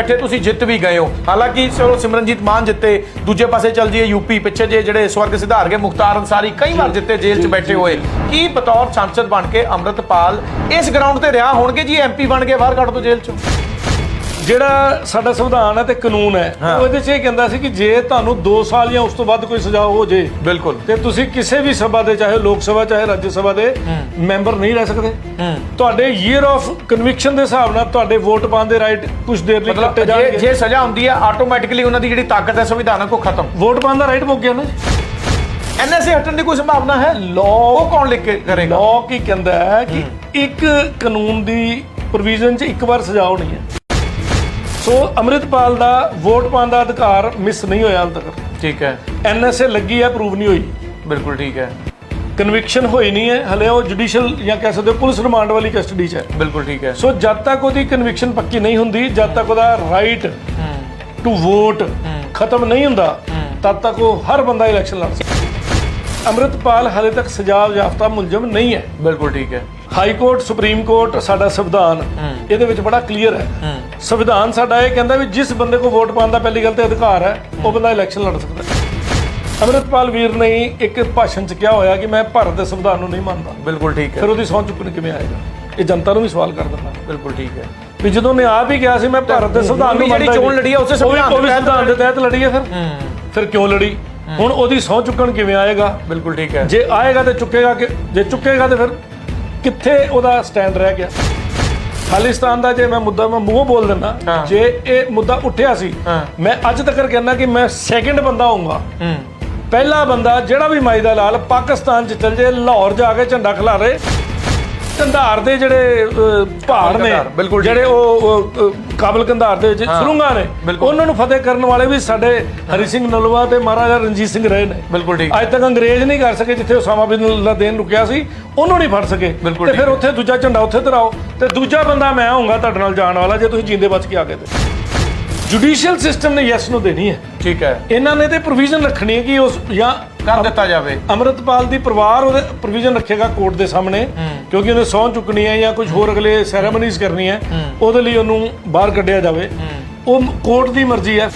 ਬੈਠੇ ਤੁਸੀਂ ਜਿੱਤ ਵੀ ਗਏ ਹੋ। ਹਾਲਾਂਕਿ ਚਲੋ ਸਿਮਰਨਜੀਤ ਮਾਨ ਜਿੱਤੇ, ਦੂਜੇ ਪਾਸੇ ਚੱਲ ਜੀਏ ਯੂਪੀ ਪਿੱਛੇ ਜੇ ਜਿਹੜੇ ਸਵਰਗ ਸਿਧਾਰ ਗਏ ਮੁਖਤਾਰ ਅੰਸਾਰੀ ਕਈ ਵਾਰ ਜਿੱਤੇ ਜੇਲ੍ਹ 'ਚ ਬੈਠੇ ਹੋਏ। ਕੀ ਬਤੌਰ ਸੰਸਦ ਬਣ ਕੇ ਅੰਮ੍ਰਿਤਪਾਲ ਇਸ ਗਰਾਊਂਡ ਤੇ ਰਿਹਾ ਹੋਣਗੇ ਜੀ? ਐਮਪੀ ਬਣ ਕੇ ਬਾਹਰ ਕੱਢ ਦੋ ਜੇਲ੍ਹ 'ਚੋਂ। ਜਿਹੜਾ ਸਾਡਾ ਸੰਵਿਧਾਨ ਹੈ ਤੇ ਕਾਨੂੰਨ ਹੈ ਹਾਂ। ਉਹ ਇਹਦੇ 'ਚ ਇਹ ਕਹਿੰਦਾ ਸੀ ਕਿ ਜੇ ਤੁਹਾਨੂੰ 2 ਸਾਲ ਜਾਂ ਉਸ ਤੋਂ ਵੱਧ ਕੋਈ ਸਜ਼ਾ ਹੋ ਜੇ ਬਿਲਕੁਲ। ਤੇ ਤੁਸੀਂ ਕਿਸੇ ਵੀ ਸਭਾ ਦੇ ਚਾਹੇ ਲੋਕ ਸਭਾ ਚਾਹੇ ਰਾਜ ਸਭਾ ਦੇ ਮੈਂਬਰ ਨਹੀਂ ਰਹਿ ਸਕਦੇ। ਤੁਹਾਡੇ ਈਅਰ ਆਫ ਕਨਵਿਕਸ਼ਨ ਦੇ ਹਿਸਾਬ ਨਾਲ ਤੁਹਾਡੇ ਵੋਟ ਪਾਉਣ ਦੇ ਰਾਈਟ ਕੁਝ ਦੇਰ ਲਈ ਮਤਲਬ ਕੱਟੇ ਜੇ ਜਾਣਗੇ। ਜੇ ਸਜ਼ਾ ਹੁੰਦੀ ਹੈ ਆਟੋਮੈਟਿਕਲੀ ਉਹਨਾਂ ਦੀ ਜਿਹੜੀ ਤਾਕਤ ਹੈ ਸੰਵਿਧਾਨਕ ਉਹ ਖਤਮ। ਵੋਟ ਪਾਉਣ ਦਾ ਰਾਈਟ ਮੁੱਕ ਗਿਆ ਨਾ। ਐਨਐਸਏ ਹਟਣ ਦੀ ਕੋਈ ਸੰਭਾਵਨਾ ਹੈ? ਉਹ ਕੌਣ ਲਿਖ ਕੇ ਕਰੇਗਾ? ਲਾਅ ਕੀ ਕਹਿੰਦਾ ਹੈ ਕਿ ਇੱਕ ਕਾਨੂੰਨ ਦੀ ਪ੍ਰੋਵੀਜ਼ਨ 'ਚ ਇੱਕ ਵਾਰ ਸਜ਼ਾ ਹੋਣੀ ਹੈ। ਸੋ ਅੰਮ੍ਰਿਤਪਾਲ ਦਾ ਵੋਟ ਪਾਉਣ ਦਾ ਅਧਿਕਾਰ ਮਿਸ ਨਹੀਂ ਹੋਇਆ ਹਾਲ ਤੱਕ। ਠੀਕ ਹੈ। ਐਨਐਸਏ ਲੱਗੀ ਹੈ ਪ੍ਰੂਵ ਨਹੀਂ ਹੋਈ। ਬਿਲਕੁਲ ਠੀਕ ਹੈ। ਕਨਵਿਕਸ਼ਨ ਹੋਈ ਨਹੀਂ ਹੈ ਹਲੇ ਉਹ ਜੁਡੀਸ਼ੀਅਲ ਜਾਂ ਕਹਿ ਸਕਦੇ ਹੋ ਪੁਲਿਸ ਰਿਮਾਂਡ ਵਾਲੀ ਕਸਟਡੀ 'ਚ ਹੈ। ਬਿਲਕੁਲ ਠੀਕ ਹੈ। ਸੋ ਜਦ ਤੱਕ ਉਹਦੀ ਕਨਵਿਕਸ਼ਨ ਪੱਕੀ ਨਹੀਂ ਹੁੰਦੀ ਜਦ ਤੱਕ ਉਹਦਾ ਰਾਈਟ ਟੂ ਵੋਟ ਖਤਮ ਨਹੀਂ ਹੁੰਦਾ ਤਦ ਤੱਕ ਉਹ ਹਰ ਬੰਦਾ ਇਲੈਕਸ਼ਨ ਲੜ ਸਕਦਾ। ਅੰਮ੍ਰਿਤਪਾਲ ਹਲੇ ਤੱਕ ਸਜ਼ਾ ਯਾਫਤਾ ਮੁਲਜ਼ਮ ਨਹੀਂ ਹੈ। ਬਿਲਕੁਲ ਠੀਕ ਹੈ। ਹਾਈ ਕੋਰਟ ਸੁਪਰੀਮ ਕੋਰਟ ਸਾਡਾ ਸੰਵਿਧਾਨ ਇਹਦੇ ਵਿੱਚ ਬੜਾ ਕਲੀਅਰ ਹੈ। ਸੰਵਿਧਾਨ ਸਾਡਾ ਇਹ ਕਹਿੰਦਾ ਵੀ ਜਿਸ ਬੰਦੇ ਕੋ ਵੋਟ ਪਾਉਣ ਦਾ ਪਹਿਲੀ ਗੱਲ ਤੇ ਅਧਿਕਾਰ ਹੈ ਉਹ ਬੰਦਾ ਇਲੈਕਸ਼ਨ ਲੜ ਸਕਦਾ ਅੰਮ੍ਰਿਤਪਾਲ ਵੀਰ ਨੇ ਇੱਕ ਭਾਸ਼ਣ 'ਚ ਕਿਹਾ ਹੋਇਆ ਕਿ ਮੈਂ ਭਾਰਤ ਦੇ ਸੰਵਿਧਾਨ ਨੂੰ ਨਹੀਂ ਮੰਨਦਾ। ਬਿਲਕੁਲ ਠੀਕ ਫਿਰ ਹੈ ਉਹਦੀ ਸਹੁੰ ਚੁੱਕਣ ਕਿਵੇਂ ਆਏਗਾ? ਇਹ ਜਨਤਾ ਨੂੰ ਵੀ ਸਵਾਲ ਕਰ ਦਿੰਦਾ। ਬਿਲਕੁਲ ਠੀਕ ਹੈ। ਵੀ ਜਦੋਂ ਨੇ ਆਪ ਹੀ ਕਿਹਾ ਸੀ ਮੈਂ ਭਾਰਤ ਦੇ ਸੰਵਿਧਾਨ ਨੂੰ ਜਿਹੜੀ ਚੋਣ ਲੜੀ ਆ, ਉਸੇ ਸੰਵਿਧਾਨ ਦੇ ਤਹਿਤ ਲੜੀ। ਹੈ ਫਿਰ। ਫਿਰ ਕਿਉਂ ਲੜੀ? ਹੁਣ ਉਹਦੀ ਸਹੁੰ ਚੁੱਕਣ ਕਿਵੇਂ ਆਏਗਾ? ਬਿਲਕੁਲ ਠੀਕ ਹੈ। ਜੇ ਆਏਗਾ ਤੇ ਚੁੱਕੇਗਾ ਕਿ ਜੇ ਚੁੱਕੇਗਾ ਤੇ ਫਿਰ ਕਿੱਥੇ ਉਹਦਾ ਸਟੈਂਡ ਰਹਿ ਗਿਆ ਖਾਲਿਸਤਾਨ ਦਾ ਜੇ ਮੈਂ ਮੁੱਦਾ ਮੈਂ ਮੂੰਹੋਂ ਬੋਲ ਦਿੰਦਾ। ਜੇ ਇਹ ਮੁੱਦਾ ਉੱਠਿਆ ਸੀ। ਮੈਂ ਅੱਜ ਤੱਕ ਕਹਿੰਦਾ ਕਿ ਮੈਂ ਸੈਕਿੰਡ ਬੰਦਾ ਹੋਊਂਗਾ ਪਹਿਲਾ ਬੰਦਾ ਜਿਹੜਾ ਵੀ ਮਾਈ ਦਾ ਲਾਲ ਪਾਕਿਸਤਾਨ ਚ ਚਲ ਜੇ ਲਾਹੌਰ ਜਾ ਕੇ ਝੰਡਾ ਖਿਲਾਰੇ ਕੰਧਾਰ ਦੇ ਜਿਹੜੇ ਪਹਾੜ ਨੇ ਜਿਹੜੇ ਉਹ ਕਾਬਲ ਕੰਧਾਰ ਦੇ ਵਿੱਚ ਸੁਰੰਗਾਂ ਨੇ। ਉਹਨਾਂ ਨੂੰ ਫਤਿਹ ਕਰਨ ਵਾਲੇ ਵੀ ਸਾਡੇ ਹਰੀ ਸਿੰਘ ਨਲਵਾ ਤੇ ਮਹਾਰਾਜਾ ਰਣਜੀਤ ਸਿੰਘ ਰਹੇ ਨੇ। ਬਿਲਕੁਲ ਠੀਕ। ਅੱਜ ਤੱਕ ਅੰਗਰੇਜ਼ ਨਹੀਂ ਕਰ ਸਕੇ ਜਿੱਥੇ ਉਸਾਮਾ ਬਿਨ ਲਾਦੇਨ ਰੁਕਿਆ ਸੀ ਉਹਨੂੰ ਨਹੀਂ ਫੜ ਸਕੇ। ਤੇ ਫਿਰ ਉੱਥੇ ਦੂਜਾ ਝੰਡਾ ਉੱਥੇ ਧਰਾਓ ਤੇ ਦੂਜਾ ਬੰਦਾ ਮੈਂ ਹੋਊਂਗਾ ਤੁਹਾਡੇ ਨਾਲ ਜਾਣ ਵਾਲਾ ਜੇ ਤੁਸੀਂ ਜਿੰਦੇ ਬਚ ਕੇ ਆ ਗਏ ਤੇ। ਜੁਡੀਸ਼ੀਅਲ ਸਿਸਟਮ ਨੇ ਯੈਸ ਨੂੰ ਦੇਣੀ ਹੈ। ਠੀਕ ਹੈ। ਇਹਨਾਂ ਨੇ ਤੇ ਪ੍ਰੋਵੀਜ਼ਨ ਰੱਖਣੀ ਹੈ ਕਿ ਉਸ ਜਾਂ ਕਰ ਦਿੱਤਾ ਜਾਵੇ। ਅਮਰਤਪਾਲ ਦੀ ਪਰਿਵਾਰ ਉਹਦੇ ਪ੍ਰੋਵੀਜ਼ਨ ਰੱਖੇਗਾ ਕੋਰਟ ਦੇ ਸਾਹਮਣੇ ਕਿਉਂਕਿ ਉਹਨੇ ਸਹੁੰ ਚੁੱਕਣੀ ਹੈ ਜਾਂ ਕੁਝ ਹੋਰ ਅਗਲੇ ਸੈਰੇਮਨੀਜ਼ ਕਰਨੀ ਹੈ ਉਹਦੇ ਲਈ ਉਹਨੂੰ ਬਾਹਰ ਕੱਢਿਆ ਜਾਵੇ। ਉਹ ਕੋਰਟ ਦੀ ਮਰਜ਼ੀ ਹੈ।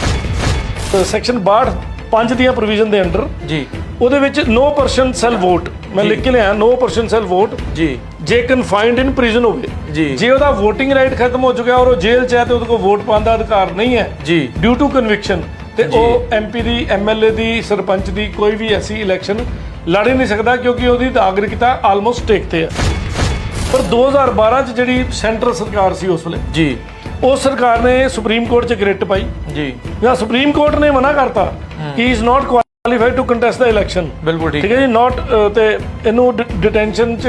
ਸੈਕਸ਼ਨ 62 ਪੰਜ ਦੀਆਂ ਪ੍ਰੋਵੀਜ਼ਨ ਦੇ ਅੰਡਰ। ਜੀ। ਉਹਦੇ ਵਿੱਚ ਨੋ ਪਰਸਨ ਸੈਲ ਵੋਟ ਮੈਂ ਲਿਖ ਕੇ ਲਿਆ ਨੋ ਪਰਸਨ ਸੈਲ ਵੋਟ ਜੀ। ਜੇ ਕਨਫਾਈਨਡ ਇਨ ਪ੍ਰਿਜ਼ਨ ਹੋਵੇ ਜੀ। ਜੇ ਉਹਦਾ VOTING ਰਾਈਟ ਖਤਮ ਹੋ ਚੁੱਕਿਆ ਔਰ ਉਹ ਜੇਲ੍ਹ 'ਚ ਹੈ ਤੇ ਉਹਦੇ ਕੋਲ ਵੋਟ ਪਾਉਣ ਦਾ ਅਧਿਕਾਰ ਨਹੀਂ ਹੈ ਜੀ। ਡਿਊ ਟੂ ਕਨਵਿਕਸ਼ਨ ਤੇ ਉਹ ਐਮਪੀ ਦੀ ਐਮਐਲਏ ਦੀ ਸਰਪੰਚ ਦੀ ਕੋਈ ਵੀ ਐਸੀ ਇਲੈਕਸ਼ਨ ਲੜ ਹੀ ਨਹੀਂ ਸਕਦਾ ਕਿਉਂਕਿ ਉਹਦੀ ਨਾਗਰਿਕਤਾ ਆਲਮੋਸਟ ਟੇਕ ਤੇ ਹੈ। ਪਰ 2012 ਚ ਜਿਹੜੀ ਸੈਂਟਰ ਸਰਕਾਰ ਸੀ ਉਸ ਵੇਲੇ ਜੀ। ਉਸ ਸਰਕਾਰ ਨੇ ਸੁਪਰੀਮ ਕੋਰਟ ਚ ਗ੍ਰਿਟ ਪਾਈ। ਜੀ। ਜਾਂ ਸੁਪਰੀਮ ਕੋਰਟ ਨੇ ਮਨਾ ਕਰਤਾ ਕਿ is not qualified to contest the election ਬਿਲਕੁਲ ਠੀਕ। ਠੀਕ ਹੈ ਜੀ? ਨਾਟ ਤੇ ਇਹਨੂੰ ਡਿਟੈਂਸ਼ਨ ਚ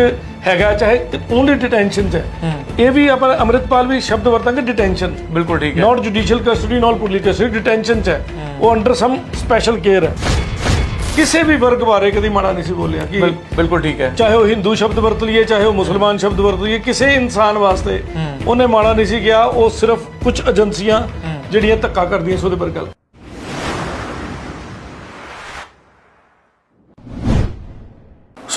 ਹੈਗਾ ਚਾਹੇ ਓਨਲੀ ਡਿਟੈਂਸ਼ਨ ਚ ਇਹ ਵੀ ਆਪਾਂ ਅੰਮ੍ਰਿਤਪਾਲ ਵੀ ਸ਼ਬਦ ਵਰਤਾਂਗੇ ਡਿਟੈਂਸ਼ਨ ਬਿਲਕੁਲ ਠੀਕ ਹੈ। Not judicial custody not police custody detention ਚ ਹੈ। ਉਹ ਅੰਡਰ ਸਮ ਸਪੈਸ਼ਲ ਕੇਅਰ ਹੈ। ਕਿਸੇ ਵੀ ਵਰਗ ਬਾਰੇ ਕਦੀ ਮਾੜਾ ਨਹੀਂ ਸੀ ਬੋਲਿਆ ਕਿ ਬਿਲ- ਬਿਲਕੁਲ ਠੀਕ ਹੈ। ਚਾਹੇ ਉਹ ਹਿੰਦੂ ਸ਼ਬਦ ਵਰਤ ਲਈਏ ਚਾਹੇ ਉਹ ਮੁਸਲਮਾਨ ਸ਼ਬਦ ਵਰਤ ਲਈਏ ਕਿਸੇ ਇਨਸਾਨ ਵਾਸਤੇ ਉਹਨੇ ਮਾੜਾ ਨਹੀਂ ਸੀ ਕਿਹਾ ਉਹ ਸਿਰਫ ਕੁਝ ਏਜੰਸੀਆਂ ਜਿਹੜੀਆਂ ਧੱਕਾ ਕਰਦੀਆਂ ਸੀ ਉਹਦੇ ਪਰ ਗੱਲ।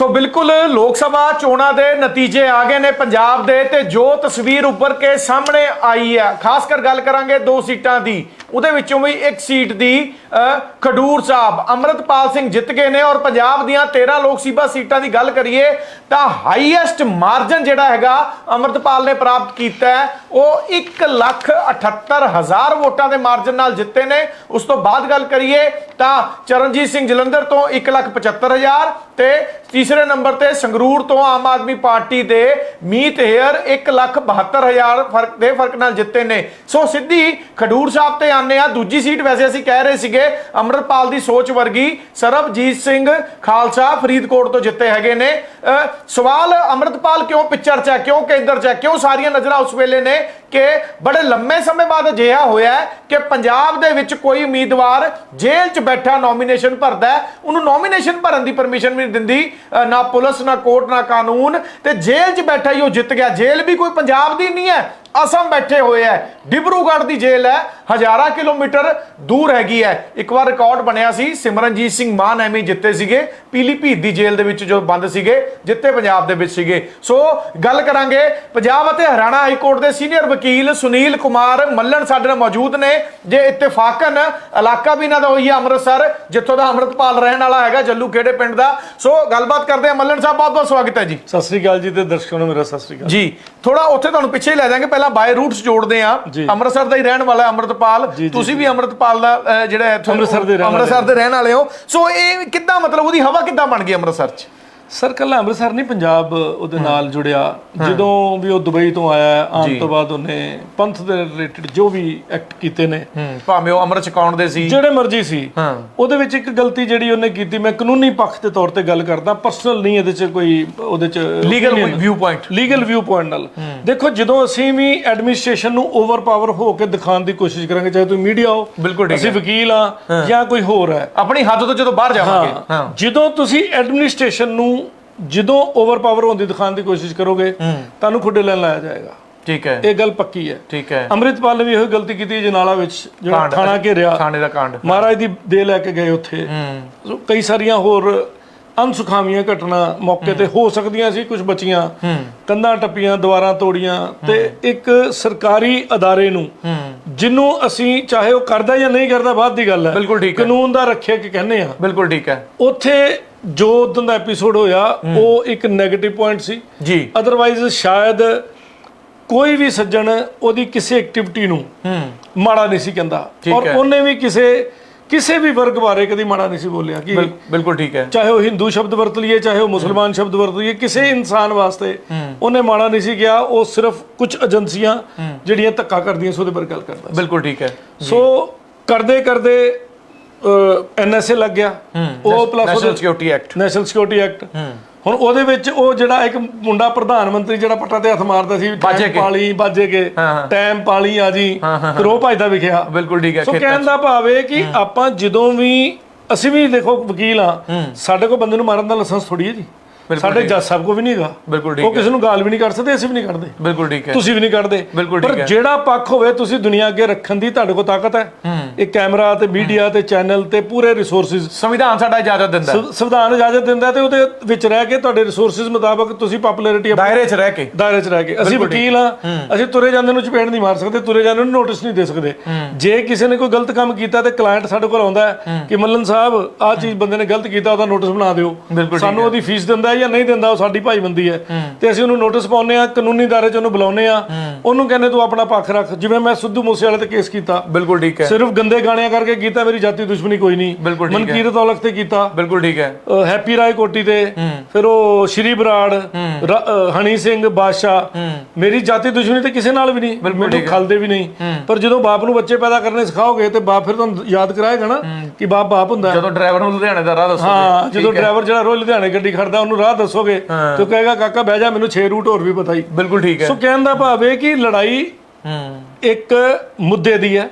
ਸੋ ਬਿਲਕੁਲ ਲੋਕ ਸਭਾ ਚੋਣਾਂ ਦੇ ਨਤੀਜੇ ਆ ਗਏ ਨੇ ਪੰਜਾਬ ਦੇ ਤੇ ਜੋ ਤਸਵੀਰ ਉੱਭਰ ਕੇ ਸਾਹਮਣੇ ਆਈ ਹੈ। ਖਾਸ ਕਰ ਗੱਲ ਕਰਾਂਗੇ ਦੋ ਸੀਟਾਂ ਦੀ। ਉਹਦੇ ਵਿੱਚੋਂ ਵੀ ਇੱਕ ਸੀਟ ਦੀ ਖਡੂਰ ਸਾਹਿਬ, ਅੰਮ੍ਰਿਤਪਾਲ ਸਿੰਘ ਜਿੱਤ ਗਏ ਨੇ ਔਰ ਪੰਜਾਬ ਦੀਆਂ 13 ਲੋਕ ਸਭਾ ਸੀਟਾਂ ਦੀ ਗੱਲ ਕਰੀਏ ਤਾਂ ਹਾਈਐਸਟ ਮਾਰਜਨ ਜਿਹੜਾ ਹੈਗਾ ਅੰਮ੍ਰਿਤਪਾਲ ਨੇ ਪ੍ਰਾਪਤ ਕੀਤਾ ਹੈ, ਉਹ 178000 ਵੋਟਾਂ ਦੇ ਮਾਰਜਨ ਨਾਲ ਜਿੱਤੇ ਨੇ। ਉਸ ਤੋਂ ਬਾਅਦ ਗੱਲ ਕਰੀਏ ਤਾਂ ਚਰਨਜੀਤ ਸਿੰਘ ਜਲੰਧਰ ਤੋਂ 175000 ਤੇ ਤੀਸਰੇ ਨੰਬਰ ਤੇ ਸੰਗਰੂਰ ਤੋਂ ਆਮ ਆਦਮੀ ਪਾਰਟੀ ਦੇ ਮੀਤ ਹੇਅਰ 172000 ਫ਼ਰਕ ਦੇ ਫ਼ਰਕ ਨਾਲ ਜਿੱਤੇ ਨੇ। ਸੋ ਸਿੱਧੀ ਖਡੂਰ ਸਾਹਿਬ ਤੇ ਆਨੇ ਆ ਦੂਜੀ ਸੀਟ ਵੈਸੇ ਅਸੀਂ ਕਹਿ ਰਹੇ ਸੀਗੇ, ਅੰਮ੍ਰਿਤਪਾਲ ਦੀ ਸੋਚ ਵਰਗੀ ਸਰਬਜੀਤ ਸਿੰਘ ਖਾਲਸਾ ਫਰੀਦਕੋਟ ਤੋਂ ਜਿੱਤੇ ਹੈਗੇ ਨੇ। ਸਵਾਲ ਅੰਮ੍ਰਿਤਪਾਲ ਕਿਉਂ ਪਿਕਚਰ 'ਚ ਹੈ, ਕਿਉਂ ਕੇਂਦਰ 'ਚ ਹੈ, ਕਿਉਂ ਸਾਰੀਆਂ ਨਜ਼ਰਾਂ ਉਸ ਵੇਲੇ ਨੇ ਕਿ ਬੜੇ ਲੰਮੇ ਸਮੇਂ ਬਾਅਦ ਅਜਿਹਾ ਹੋਇਆ ਕਿ ਪੰਜਾਬ ਦੇ ਵਿੱਚ ਕੋਈ ਉਮੀਦਵਾਰ ਜੇਲ੍ਹ 'ਚ ਬੈਠਾ ਨੋਮੀਨੇਸ਼ਨ ਭਰਦਾ ਉਹਨੂੰ ਨੋਮੀਨੇਸ਼ਨ ਭਰਨ ਦੀ ਪਰਮਿਸ਼ਨ ਵੀ ਨਹੀਂ ਦਿੰਦੀ ਨਾ ਪੁਲਿਸ, ਨਾ ਕੋਰਟ ਨਾ ਕਾਨੂੰਨ। ਤੇ ਜੇਲ੍ਹ 'ਚ ਬੈਠਾ ਹੀ ਉਹ ਜਿੱਤ ਗਿਆ। ਜੇਲ੍ਹ ਵੀ ਕੋਈ ਪੰਜਾਬ ਦੀ ਨਹੀਂ ਹੈ। ਅਸਮ ਬੈਠੇ ਹੋਏ ਹੈ ਡਿਬਰੂਗੜ੍ਹ ਦੀ ਜੇਲ੍ਹ ਹੈ ਹਜ਼ਾਰਾਂ ਕਿਲੋਮੀਟਰ ਦੂਰ ਹੈਗੀ ਹੈ ਇੱਕ ਵਾਰ ਰਿਕਾਰਡ ਬਣਿਆ ਸੀ ਸਿਮਰਨਜੀਤ ਸਿੰਘ ਮਾਨ ਐਵੇਂ ਹੀ ਜਿੱਤੇ ਸੀਗੇ। ਪੀਲੀਭੀਤ ਦੀ ਜੇਲ੍ਹ ਦੇ ਵਿੱਚ ਜੋ ਬੰਦ ਸੀਗੇ ਜਿੱਤੇ ਪੰਜਾਬ ਦੇ ਵਿੱਚ ਸੀਗੇ। ਸੋ ਗੱਲ ਕਰਾਂਗੇ ਪੰਜਾਬ ਅਤੇ ਹਰਿਆਣਾ ਹਾਈ ਕੋਰਟ ਦੇ ਸੀਨੀਅਰ ਵਕੀਲ ਸੁਨੀਲ ਕੁਮਾਰ ਮੱਲਣ ਸਾਡੇ ਨਾਲ ਮੌਜੂਦ ਨੇ। ਜੇ ਇਤਫਾਕਨ ਇਲਾਕਾ ਵੀ ਇਹਨਾਂ ਦਾ ਹੋਈ ਹੈ ਅੰਮ੍ਰਿਤਸਰ ਜਿੱਥੋਂ ਦਾ ਅੰਮ੍ਰਿਤਪਾਲ ਰਹਿਣ ਵਾਲਾ ਹੈਗਾ ਜੱਲੂ ਖੇੜੇ ਪਿੰਡ ਦਾ। ਸੋ ਗੱਲਬਾਤ ਕਰਦੇ ਹਾਂ। ਮੱਲਣ ਸਾਹਿਬ ਬਹੁਤ ਬਹੁਤ ਸਵਾਗਤ ਹੈ ਜੀ। ਸਤਿ ਸ੍ਰੀ ਅਕਾਲ ਜੀ ਤੇ ਦਰਸ਼ਕਾਂ ਨੂੰ ਮੇਰਾ ਸਤਿ ਸ੍ਰੀ ਅਕਾਲ। ਜੀ ਥੋੜਾ ਉੱਥੇ ਤੁਹਾਨੂੰ ਪਿੱਛੇ ਹੀ ਲੈ ਜਾਾਂਗੇ ਪਹਿਲਾਂ ਬਾਈ ਰੂਟਸ ਜੋੜਦੇ ਆ। ਅੰਮ੍ਰਿਤਸਰ ਦਾ ਹੀ ਰਹਿਣ ਵਾਲਾ ਅੰਮ੍ਰਿਤਪਾਲ ਤੁਸੀਂ ਵੀ ਅੰਮ੍ਰਿਤਪਾਲ ਦਾ ਜਿਹੜਾ ਅੰਮ੍ਰਿਤਸਰ ਦੇ ਰਹਿਣ ਵਾਲੇ ਹੋ। ਸੋ ਇਹ ਕਿੱਦਾਂ ਮਤਲਬ ਉਹਦੀ ਹਵਾ ਕਿੱਦਾਂ ਬਣ ਗਈ ਅੰਮ੍ਰਿਤਸਰ 'ਚ? ਸਰ ਕੱਲਾ ਅੰਮ੍ਰਿਤਸਰ ਨਹੀਂ ਪੰਜਾਬ ਉਹਦੇ ਨਾਲ ਜੁੜਿਆ? ਜਦੋਂ ਵੀ ਉਹ ਦੁਬਈ ਤੋਂ ਆਇਆ ਆਉਣ ਤੋਂ ਬਾਅਦ ਉਹਨੇ ਪੰਥ ਦੇ ਰਿਲੇਟਡ ਜੋ ਵੀ ਐਕਟ ਕੀਤੇ ਨੇ। ਭਾਵੇਂ ਉਹ ਅੰਮ੍ਰਿਤ ਛਕਾਉਣ ਦੇ ਸੀ। ਜਿਹੜੇ ਮਰਜ਼ੀ ਸੀ। ਹਾਂ। ਉਹਦੇ ਵਿੱਚ ਇੱਕ ਗਲਤੀ ਜਿਹੜੀ ਉਹਨੇ ਕੀਤੀ ਮੈਂ ਕਾਨੂੰਨੀ ਪੱਖ ਦੇ ਤੌਰ ਤੇ ਗੱਲ ਕਰਦਾ ਪਰਸਨਲ ਨਹੀਂ ਇਹਦੇ 'ਚ ਕੋਈ ਉਹਦੇ 'ਚ legal view point legal view point ਨਾਲ। ਦੇਖੋ ਜਦੋਂ ਅਸੀਂ ਵੀ ਐਡਮਿਨਿਸਟ੍ਰੇਸ਼ਨ ਨੂੰ ਓਵਰਪਾਵਰ ਹੋ ਕੇ ਦਿਖਾਉਣ ਦੀ ਕੋਸ਼ਿਸ਼ ਕਰਾਂਗੇ ਚਾਹੇ ਤੁਸੀਂ ਮੀਡੀਆ ਹੋ ਬਿਲਕੁਲ ਠੀਕ ਅਸੀਂ ਵਕੀਲ ਆ ਜਾਂ ਕੋਈ ਹੋਰ ਹੈ। ਆਪਣੀ ਹੱਦ ਤੋਂ ਜਦੋਂ ਬਾਹਰ ਜਾਵਾਂਗੇ। ਜਦੋਂ ਤੁਸੀਂ ਐਡਮਿਨਿਸਟ੍ਰੇਸ਼ਨ ਨੂੰ ਜਦੋਂ ਓਵਰਪਾਵਰ ਹੋਣ ਦੀ ਦਿਖਾਉਣ ਦੀ ਕੋਸ਼ਿਸ਼ ਕਰੋਗੇ ਤੁਹਾਨੂੰ ਖੁੱਡੇ ਲੈਣ ਲਾਇਆ ਜਾਏਗਾ। ਠੀਕ ਹੈ। ਇਹ ਗੱਲ ਪੱਕੀ ਹੈ। ਠੀਕ ਹੈ। ਅੰਮ੍ਰਿਤਪਾਲ ਨੇ ਵੀ ਇਹੋ ਗਲਤੀ ਕੀਤੀ ਜਨਾਲਾ ਵਿੱਚ ਜਿਹੜਾ। ਥਾਣਾ ਘੇਰਿਆ। ਥਾਣੇ ਦਾ ਕਾਂਡ। ਮਹਾਰਾਜ ਦੀ ਦੇ ਲੈ ਕੇ ਗਏ ਉੱਥੇ। ਸੋ ਕਈ ਸਾਰੀਆਂ ਹੋਰ ਅਨਸੁਖਾਵੀਆਂ ਘਟਨਾ ਮੌਕੇ ਤੇ ਹੋ। ਸਕਦੀਆਂ ਸੀ ਕੁਝ ਬਚੀਆਂ। ਕੰਧਾਂ ਟੱਪੀਆਂ ਦੁਆਰਾਂ ਤੋੜੀਆਂ ਤੇ ਇੱਕ ਸਰਕਾਰੀ ਅਦਾਰੇ ਨੂੰ ਜਿਹਨੂੰ ਅਸੀਂ ਚਾਹੇ ਉਹ ਕਰਦਾ ਜਾਂ ਨਹੀਂ ਕਰਦਾ ਬਾਅਦ ਦੀ ਗੱਲ ਹੈ। ਕਾਨੂੰਨ ਦਾ ਰੱਖਿਆ ਕਿ ਕਹਿੰਦੇ ਆ ਬਿਲਕੁਲ ਠੀਕ ਹੈ। ਉੱਥੇ ਜੋ ਉਦੋਂ ਦਾ ਐਪੀਸੋਡ ਹੋਇਆ ਉਹ ਇੱਕ 네ਗੇਟਿਵ ਪੁਆਇੰਟ ਸੀ। ਜੀ। ਅਦਰਵਾਈਜ਼ ਸ਼ਾਇਦ ਕੋਈ ਵੀ ਸੱਜਣ ਉਹਦੀ ਕਿਸੇ ਐਕਟੀਵਿਟੀ ਨੂੰ ਮਾੜਾ ਨਹੀਂ ਸੀ ਕਹਿੰਦਾ। ਔਰ। ਉਹਨੇ ਵੀ ਕਿਸੇ ਕਿਸੇ ਵੀ ਵਰਗ ਬਾਰੇ ਕਦੀ ਮਾੜਾ ਨਹੀਂ ਸੀ ਬੋਲਿਆ ਕਿ ਬਿਲ- ਬਿਲਕੁਲ ਠੀਕ ਹੈ। ਚਾਹੇ ਉਹ ਹਿੰਦੂ ਸ਼ਬਦ ਵਰਤ ਲਈਏ ਚਾਹੇ ਉਹ ਮੁਸਲਮਾਨ ਸ਼ਬਦ ਵਰਤ ਲਈਏ ਕਿਸੇ ਇਨਸਾਨ ਵਾਸਤੇ ਉਹਨੇ ਮਾੜਾ ਨਹੀਂ ਸੀ ਕਿਹਾ ਉਹ ਸਿਰਫ ਕੁਝ ਏਜੰਸੀਆਂ ਜਿਹੜੀਆਂ ਧੱਕਾ ਕਰਦੀਆਂ ਸੀ ਉਹਦੇ ਬਾਰੇ ਗੱਲ ਕਰਦਾ ਬਿਲਕੁਲ ਠੀਕ ਹੈ। ਸੋ ਕਰਦੇ ਕਰਦੇ ਐਨਐਸਏ ਲੱਗ ਗਿਆ। ਉਹ plus national security act national security act ਹੁਣ ਉਹਦੇ ਵਿੱਚ ਉਹ ਜਿਹੜਾ ਇੱਕ ਮੁੰਡਾ ਪ੍ਰਧਾਨ ਮੰਤਰੀ ਜਿਹੜਾ ਪੱਟਾ ਤੇ ਹੱਥ ਮਾਰਦਾ ਸੀ ਟਾਈਮ। ਪਾਲੀ ਬਾਜੇ ਕੇ। ਟਾਈਮ ਪਾਲੀ ਆ ਜੀ। ਫਿਰ ਉਹ ਭਜਦਾ ਵਿਖਿਆ। ਬਿਲਕੁਲ ਠੀਕ ਹੈ ਸੋ ਕਹਿਣ ਦਾ ਭਾਵ ਇਹ ਕਿ ਆਪਾਂ ਜਦੋਂ ਵੀ ਅਸੀਂ ਵੀ ਦੇਖੋ ਵਕੀਲ ਆ ਸਾਡੇ ਕੋਲ ਬੰਦੇ ਨੂੰ ਮਾਰਨ ਦਾ ਲਾਇਸੈਂਸ ਥੋੜੀ ਹੈ ਜੀ। ਸਾਡੇ ਜੱਜ ਸਾਹਿਬ ਕੋ ਵੀ ਨਹੀਂਗਾ ਬਿਲਕੁਲ ਠੀਕ ਉਹ ਕਿਸੇ ਨੂੰ ਗਾਲ ਵੀ ਨਹੀਂ ਕੱਢ ਸਕਦੇ ਅਸੀਂ ਵੀ ਨਹੀਂ ਕੱਢਦੇ। ਬਿਲਕੁਲ ਠੀਕ ਹੈ। ਤੁਸੀਂ ਵੀ ਨਹੀਂ ਕੱਢਦੇ। ਬਿਲਕੁਲ ਪਰ। ਜਿਹੜਾ ਪੱਖ ਹੋਵੇ ਤੁਸੀਂ ਦੁਨੀਆ ਅੱਗੇ ਰੱਖਣ ਦੀ ਤੁਹਾਡੇ ਕੋਲ ਤਾਕਤ ਹੈ। ਇਹ ਕੈਮਰਾ ਤੇ ਮੀਡੀਆ ਤੇ ਚੈਨਲ ਤੇ ਪੂਰੇ ਰਿਸੋਰਸਿਸ ਸੰਵਿਧਾਨ ਸਾਡਾ ਇਜਾਜ਼ਤ ਦਿੰਦਾ। ਸੰਵਿਧਾਨ ਇਜਾਜ਼ਤ ਦਿੰਦਾ ਤੇ ਉਹਦੇ ਵਿੱਚ ਰਹਿ ਕੇ ਤੁਹਾਡੇ ਰਿਸੋਰਸਿਸ ਮੁਤਾਬਕ ਤੁਸੀਂ ਪਪੂਲੈਰਿਟੀ ਦਾਇਰੇ 'ਚ ਰਹਿ ਕੇ। ਦਾਇਰੇ 'ਚ ਰਹਿ ਕੇ। ਅਸੀਂ ਵਕੀਲ ਆ ਅਸੀਂ ਤੁਰੇ ਜਾਂਦੇ ਨੂੰ ਚਪੇੜ ਨਹੀਂ ਮਾਰ ਸਕਦੇ ਤੁਰੇ ਜਾਂਦੇ ਨੂੰ ਨੋਟਿਸ ਨਹੀਂ ਦੇ ਸਕਦੇ। ਜੇ ਕਿਸੇ ਨੇ ਕੋਈ ਗਲਤ ਕੰਮ ਕੀਤਾ ਤੇ ਕਲਾਇੰਟ ਸਾਡੇ ਕੋਲ ਆਉਂਦਾ ਕਿ ਮੱਲਨ ਸਾਹਿਬ ਆਹ ਚੀਜ਼ ਬੰਦੇ ਨੇ ਗਲਤ ਕੀਤਾ ਉਹਦਾ ਨੋਟਿਸ ਬਣਾ ਦਿਓ। ਸਾਨੂੰ ਉਹਦੀ ਫੀਸ ਦਿੰਦਾ ਹੈ ਜਾਂ ਨਹੀਂ ਦਿੰਦਾ ਉਹ ਸਾਡੀ ਭਾਈਬੰਦੀ ਹੈ। ਤੇ ਅਸੀਂ ਉਹਨੂੰ ਨੋਟਿਸ ਪਾਉਂਦੇ ਆ ਕਾਨੂੰਨੀ ਦਾਇਰੇ 'ਚ ਉਹਨੂੰ ਬੁਲਾਉਂਦੇ ਆ ਉਹਨੂੰ ਕਹਿੰਦੇ ਤੂੰ ਆਪਣਾ ਪੱਖ ਰੱਖ। ਜਿਵੇਂ ਮੈਂ ਸਿੱਧੂ ਮੂਸੇ ਵਾਲੇ ਤੇ ਕੇਸ ਕੀਤਾ। ਬਿਲਕੁਲ ਠੀਕ ਹੈ। ਸਿਰਫ ਗੰਦੇ ਗਾਣਿਆਂ ਕਰਕੇ ਕੀਤਾ ਮੇਰੀ ਜਾਤੀ ਦੁਸ਼ਮਣੀ ਕੋਈ ਨਹੀਂ। ਬਿਲਕੁਲ ਠੀਕ ਹੈ। ਮਨਕੀਰਤ ਔਲਖ ਤੇ ਕੀਤਾ। ਬਿਲਕੁਲ ਠੀਕ ਹੈ। ਹੈਪੀ ਰਾਏ ਕੋਟੀ ਤੇ ਫਿਰ ਉਹ ਸ਼੍ਰੀ ਬਰਾੜ ਹਨੀ ਸਿੰਘ ਬਾਦਸ਼ਾਹ। ਮੇਰੀ ਜਾਤੀ ਦੁਸ਼ਮਣੀ ਤੇ ਕਿਸੇ ਨਾਲ ਵੀ ਨਹੀਂ। ਮੈਨੂੰ ਖਲਦੇ ਵੀ ਨਹੀਂ। ਪਰ ਜਦੋਂ ਬਾਪ ਨੂੰ ਬੱਚੇ ਪੈਦਾ ਕਰਨੇ ਸਿਖਾਓਗੇ ਤੇ ਬਾਪ ਫਿਰ ਤੁਹਾਨੂੰ ਯਾਦ ਕਰਾਏਗਾ ਨਾ ਕਿ ਬਾਪ ਬਾਪ ਹੁੰਦਾ। ਜਦੋਂ ਡਰਾਈਵਰ ਨੂੰ ਲੁਧਿਆਣੇ ਦਾ ਰਾਹ ਦੱਸੋਗੇ। ਹਾਂ ਜਦੋਂ ਡਰਾਈਵਰ ਜਿਹੜਾ ਰੋਜ਼ ਲੁਧਿਆਣੇ ਗੱਡੀ ਖੜਦਾ ਉਹਨੂੰ ਰਾਹ ਦੱਸੋਗੇ? ਤੇ ਕਹੇਗਾ ਕਾਕਾ ਬਹਿ ਜਾ ਮੈਨੂੰ 6 ਰੂਟ ਹੋਰ ਵੀ ਪਤਾ ਹੀ ਬਿਲਕੁਲ ਠੀਕ ਹੈ। ਸੋ ਕਹਿਣ ਦਾ ਭਾਵ ਇਹ ਕਿ ਲੜਾਈ ਹੂੰ। ਇੱਕ ਮੁੱਦੇ ਦੀ ਹੈ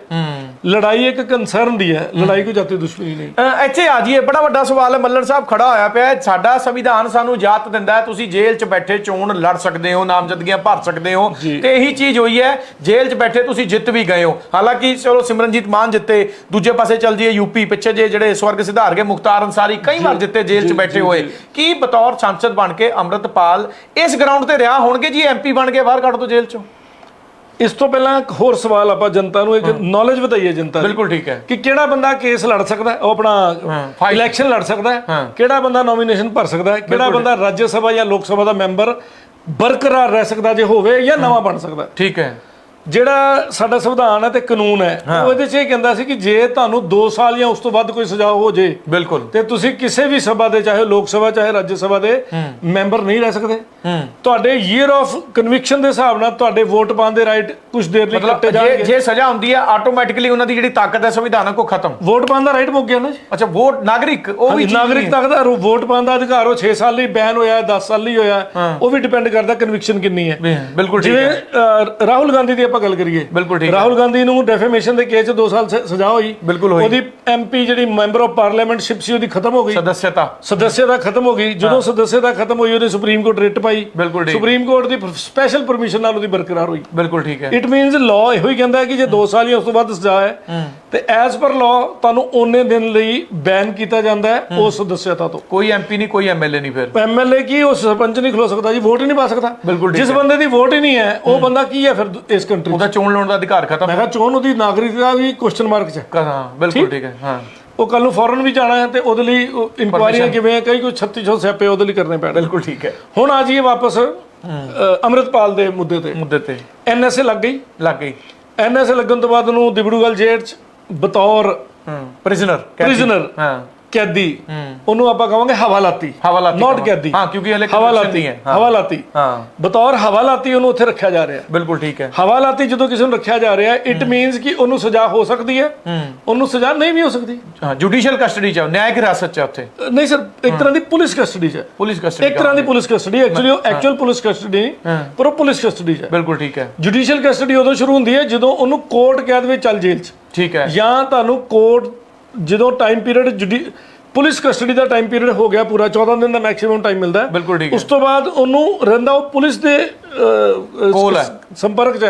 ਲੜਾਈ ਇੱਕ ਕੰਸਰਨ ਦੀ ਹੈ ਲੜਾਈ ਕੋਈ ਜਾਤੀ ਦੁਸ਼ਮਣੀ ਨਹੀਂ। ਅ, ਇੱਥੇ ਆ ਜਾਈਏ ਬੜਾ ਵੱਡਾ ਸਵਾਲ ਹੈ ਮੱਲਣ ਸਾਹਿਬ ਖੜਾ ਹੋਇਆ ਪਿਆ ਹੈ। ਸਾਡਾ ਸੰਵਿਧਾਨ ਸਾਨੂੰ ਇਜਾਜ਼ਤ ਦਿੰਦਾ ਹੈ ਤੁਸੀਂ ਜੇਲ੍ਹ 'ਚ ਬੈਠੇ ਚੋਣ ਲੜ ਸਕਦੇ ਹੋ ਨਾਮਜ਼ਦਗੀਆਂ ਭਰ ਸਕਦੇ ਹੋ ਜੀ। ਤੇ ਇਹੀ ਚੀਜ਼ ਹੋਈ ਹੈ ਜੇਲ੍ਹ 'ਚ ਬੈਠੇ ਤੁਸੀਂ ਜਿੱਤ ਵੀ ਗਏ ਹੋ। ਹਾਲਾਂਕਿ ਚਲੋ ਸਿਮਰਨਜੀਤ ਮਾਨ ਜਿੱਤੇ ਦੂਜੇ ਪਾਸੇ ਚੱਲ ਜਾਈਏ ਯੂਪੀ ਪਿੱਛੇ ਜੇ ਜਿਹੜੇ ਸਵਰਗ ਸਿਧਾਰ ਗਏ ਮੁਖਤਾਰ ਅੰਸਾਰੀ ਕਈ ਵਾਰ ਜਿੱਤੇ ਜੇਲ੍ਹ 'ਚ ਬੈਠੇ ਹੋਏ। ਕੀ ਬਤੌਰ ਸੰਸਦ ਬਣ ਕੇ ਅੰਮ੍ਰਿਤਪਾਲ ਇਸ ਗਰਾਊਂਡ ਤੇ ਰਿਹਾ ਹੋਣਗੇ ਜੀ? ਐਮਪੀ ਬਣ ਕੇ ਬਾਹਰ ਕੱਢ ਦੋ ਜੇਲ੍ਹ 'ਚੋਂ। ਇਸ ਤੋਂ ਪਹਿਲਾਂ ਇੱਕ ਹੋਰ ਸਵਾਲ ਆਪਾਂ ਜਨਤਾ ਨੂੰ ਇੱਕ ਨੌਲੇਜ ਵਧਾਈਏ ਜਨਤਾ ਦੀ ਬਿਲਕੁਲ ਠੀਕ ਹੈ। ਕਿ ਕਿਹੜਾ ਬੰਦਾ ਕੇਸ ਲੜ ਸਕਦਾ ਹੈ ਉਹ ਆਪਣਾ ਇਲੈਕਸ਼ਨ ਲੜ ਸਕਦਾ ਹਾਂ। ਕਿਹੜਾ ਬੰਦਾ ਨੋਮੀਨੇਸ਼ਨ ਭਰ ਸਕਦਾ ਹੈ ਕਿਹੜਾ ਬੰਦਾ ਰਾਜ ਸਭਾ ਜਾਂ ਲੋਕ ਸਭਾ ਦਾ ਮੈਂਬਰ ਬਰਕਰਾਰ ਰਹਿ ਸਕਦਾ ਜੇ ਹੋਵੇ ਜਾਂ ਨਵਾਂ ਬਣ ਸਕਦਾ ਹੈ। ਠੀਕ ਹੈ। ਜਿਹੜਾ ਸਾਡਾ ਸੰਵਿਧਾਨ ਹੈ ਤੇ ਕਾਨੂੰਨ ਹੈ ਉਹ ਇਹਦੇ 'ਚ ਇਹ ਕਹਿੰਦਾ ਸੀ ਕਿ ਜੇ ਤੁਹਾਨੂੰ 2 ਸਾਲ ਜਾਂ ਉਸ ਤੋਂ ਵੱਧ ਕੋਈ ਸਜ਼ਾ ਹੋ ਜੇ ਬਿਲਕੁਲ। ਤੇ ਤੁਸੀਂ ਕਿਸੇ ਵੀ ਸਭਾ ਦੇ ਚਾਹੇ ਲੋਕ ਸਭਾ ਚਾਹੇ ਰਾਜ ਸਭਾ ਦੇ ਮੈਂਬਰ ਨਹੀਂ ਰਹਿ ਸਕਦੇ। ਹੂੰ। ਤੁਹਾਡੇ ਈਅਰ ਆਫ ਕਨਵਿਕਸ਼ਨ ਦੇ ਹਿਸਾਬ ਨਾਲ ਤੁਹਾਡੇ ਵੋਟ ਪਾਉਣ ਦੇ ਰਾਈਟ ਕੁਝ ਦੇਰ ਲਈ ਕੱਟੇ ਜਾਣਗੇ। ਜੇ ਸਜ਼ਾ ਹੁੰਦੀ ਹੈ ਆਟੋਮੈਟਿਕਲੀ ਉਹਨਾਂ ਦੀ ਜਿਹੜੀ ਤਾਕਤ ਹੈ ਸੰਵਿਧਾਨਕ ਉਹ ਖਤਮ। ਵੋਟ ਪਾਉਣ ਦਾ ਰਾਈਟ ਮੁੱਕ ਗਿਆ ਨਾ ਜੀ। ਅੱਛਾ ਵੋਟ ਨਾਗਰਿਕ ਉਹ ਵੀ ਨਾਗਰਿਕ ਤੱਕ ਦਾ ਵੋਟ ਪਾਉਣ ਦਾ ਅਧਿਕਾਰ ਉਹ 6 ਸਾਲ ਲਈ ਬੈਨ ਹੋਇਆ 10 ਸਾਲ ਲਈ ਹੋਇਆ ਉਹ ਵੀ ਡਿਪੈਂਡ ਕਰਦਾ ਕਨਵਿਕਸ਼ਨ ਕਿੰਨੀ ਹੈ। ਹੈ। ਬਿਲਕੁਲ ਠੀਕ ਜਿਵੇਂ ਹੈ। ਅਹ, ਰਾਹੁਲ ਗਾਂਧੀ ਦੀ ਆਪਾਂ ਗੱਲ ਕਰੀਏ। ਬਿਲਕੁਲ ਠੀਕ ਹੈ। ਰਾਹੁਲ ਗਾਂਧੀ ਨੂੰ ਡੈਫੇਮੇਸ਼ਨ ਦੇ ਕੇਸ 'ਚ 2 ਸਾਲ ਸਜ਼ਾ ਹੋਈ। ਬਿਲਕੁਲ ਹੋਈ। ਉਹਦੀ ਐਮਪੀ ਜਿਹੜੀ ਮੈਂਬਰ ਆਫ ਪਾਰਲੀਮੈਂਟਸ਼ਿਪ ਸੀ ਉਹਦੀ ਖਤਮ ਹੋ ਗਈ। ਸਦੱਸਿਅਤਾ। ਸਦੱਸਿਅਤਾ ਖਤਮ ਹੋ ਗਈ। ਜਦੋਂ ਸਦੱਸਿਅਤਾ ਖਤਮ ਹੋਈ ਉਹਨੇ ਸੁਪਰੀਮ ਕੋਰਟ ਰਿਟ ਪਾਈ। ਬਿਲਕੁਲ ਠੀਕ। ਸੁਪਰੀਮ ਕੋਰਟ ਦੀ ਸਪੈਸ਼ਲ ਪਰਮਿਸ਼ਨ ਨਾਲ ਉਹਦੀ ਬਰਕਰਾਰ ਹੋਈ। ਬਿਲਕੁਲ ਠੀਕ ਹੈ। ਇਟ ਮੀਨਸ ਲਾਅ ਇਹੋ ਹੀ ਕਹਿੰਦਾ ਹੈ ਕਿ ਜੇ 2 ਸਾਲ ਜਾਂ ਉਸ ਤੋਂ ਵੱਧ ਸਜ਼ਾ ਹੈ ਤੇ ਐਜ਼ ਪਰ ਲਾਅ ਤੁਹਾਨੂੰ ਓਨੇ ਦਿਨ ਲਈ ਬੈਨ ਕੀਤਾ ਜਾਂਦਾ ਹੈ ਉਸ ਸਦੱਸਿਅਤਾ ਤੋਂ। ਕੋਈ ਐਮਪੀ ਨਹੀਂ ਕੋਈ ਐਮਐਲਏ ਨਹੀਂ ਫਿਰ। ਐਮਐਲਏ ਕੀ ਉਹ ਸਰਪੰਚ ਨਹੀਂ ਖਲੋ ਸਕਦਾ ਜੀ ਵੋਟ ਹੀ ਨਹੀਂ ਪਾ ਸਕਦਾ। ਬਿਲਕੁਲ ਜਿਸ ਬੰਦੇ ਦੀ ਵੋਟ ਹੀ ਨਹੀਂ ਹੈ ਉਹ ਬੰਦਾ ਕੀ ਹੈ ਫਿਰ ਇਸ ਕੰਟਰੀ ਉਹਦਾ ਚੋਣ ਲਾਉਣ ਦਾ ਅਧਿਕਾਰ ਖਤਮ। ਮੈਂ ਕਿਹਾ ਚੋਣ ਉਹਦੀ ਨਾਗਰਿਕਤਾ ਵੀ ਕੁਐਸਚਨ ਮਾਰਕ 'ਚ ਹੈ। ਬਿਲਕੁਲ ਠੀਕ? ਹੈ ਹਾਂ। ਉਹ ਕੱਲ ਨੂੰ ਫੋਰਨ ਵੀ ਜਾਣਾ ਹੈ ਤੇ ਉਹਦੇ ਲਈ ਇਨਕੁਆਇਰੀਆਂ ਕਿਵੇਂ ਹੈ ਕਈ ਕੋਈ 3600 ਸਿਆਪੇ ਉਹਦੇ ਲਈ ਕਰਨੇ ਪੈਣੇ। ਬਿਲਕੁਲ ਠੀਕ ਹੈ। ਹੁਣ ਆ ਜਾਈਏ ਵਾਪਸ ਅੰਮ੍ਰਿਤਪਾਲ ਦੇ ਮੁੱਦੇ ਤੇ। ਮੁੱਦੇ ਤੇ। ਐਨਐਸਏ ਲੱਗ ਗਈ? ਲੱਗ ਗਈ। ਐਨਐਸਏ ਲੱਗਣ ਤੋਂ ਬਾਅਦ ਉਹਨੂੰ ਦਿਬੜੂਗਲ ਜੇਲ੍ਹ 'ਚ ਬਤੌਰ ਪ੍ਰਿਜ਼ਨਰ ਪ੍ਰਿਜ਼ਨਰ ਹਾਂ। ਕੈਦੀ। ਉਹਨੂੰ ਆਪਾਂ ਕਹਾਂਗੇ ਹਵਾਲਾਤੀ। ਹਵਾਲਾਤੀ ਨਾਟ। ਕੈਦੀ। ਹਾਂ ਕਿਉਂਕਿ ਹਲੇ ਹਵਾਲਾਤੀ। ਹੈ। ਹਵਾਲਾਤੀ। ਹਾਂ। ਬਤੌਰ ਹਵਾਲਾਤੀ ਉਹਨੂੰ ਉੱਥੇ ਰੱਖਿਆ ਜਾ ਰਿਹਾ। ਬਿਲਕੁਲ ਠੀਕ ਹੈ। ਹਵਾਲਾਤੀ ਜਦੋਂ ਕਿਸੇ ਨੂੰ ਰੱਖਿਆ ਜਾ ਰਿਹਾ ਇਟ ਮੀਨਸ ਕਿ ਉਹਨੂੰ ਸਜ਼ਾ ਹੋ ਸਕਦੀ ਹੈ। ਉਹਨੂੰ ਸਜ਼ਾ ਨਹੀਂ ਵੀ ਹੋ ਸਕਦੀ। ਹਾਂ ਜੁਡੀਸ਼ੀਅਲ ਕਸਟਡੀ ਚ ਹੈ, ਨਿਆਇਕ ਹਿਰਾਸਤ ਚ ਉੱਥੇ। ਨਹੀਂ ਸਰ ਇੱਕ ਤਰ੍ਹਾਂ ਦੀ ਪੁਲਿਸ ਕਸਟਡੀ 'ਚ ਹੈ। ਪੁਲਿਸ ਕਸਟਡੀ ਇੱਕ ਤਰ੍ਹਾਂ ਦੀ ਪੁਲਿਸ ਕਸਟਡੀ ਐਕਚੁਅਲੀ ਉਹ ਐਕਚੁਅਲ ਪੁਲਿਸ ਕਸਟਡੀ ਪਰ ਉਹ ਪੁਲਿਸ ਕਸਟਡੀ 'ਚ ਹੈ। ਬਿਲਕੁਲ ਠੀਕ ਹੈ। ਜੁਡੀਸ਼ੀਅਲ ਕਸਟਡੀ ਉਦੋਂ ਸ਼ੁਰੂ ਹੁੰਦੀ ਹੈ ਜਦੋਂ ਉਹਨੂੰ ਕੋਰਟ ਕੈਦ ਵਿੱਚ ਚੱਲ ਜੇਲ੍ਹ 'ਚ। ਠੀਕ ਹੈ। ਜਾਂ ਤੁਹਾਨੂੰ ਕੋਰਟ ਜਦੋਂ ਟਾਈਮ ਪੀਰੀਅਡ ਪੁਲਿਸ ਕਸਟਡੀ ਦਾ ਟਾਈਮ ਪੀਰੀਅਡ ਹੋ ਗਿਆ ਪੂਰਾ 14 ਦਿਨ ਦਾ ਮੈਕਸਿਮਮ ਟਾਈਮ ਮਿਲਦਾ ਹੈ ਬਿਲਕੁਲ ਠੀਕ ਉਸ ਤੋਂ ਬਾਅਦ ਉਹਨੂੰ ਰਹਿੰਦਾ ਉਹ ਪੁਲਿਸ ਦੇ। ਸੰਪਰਕ 'ਚ।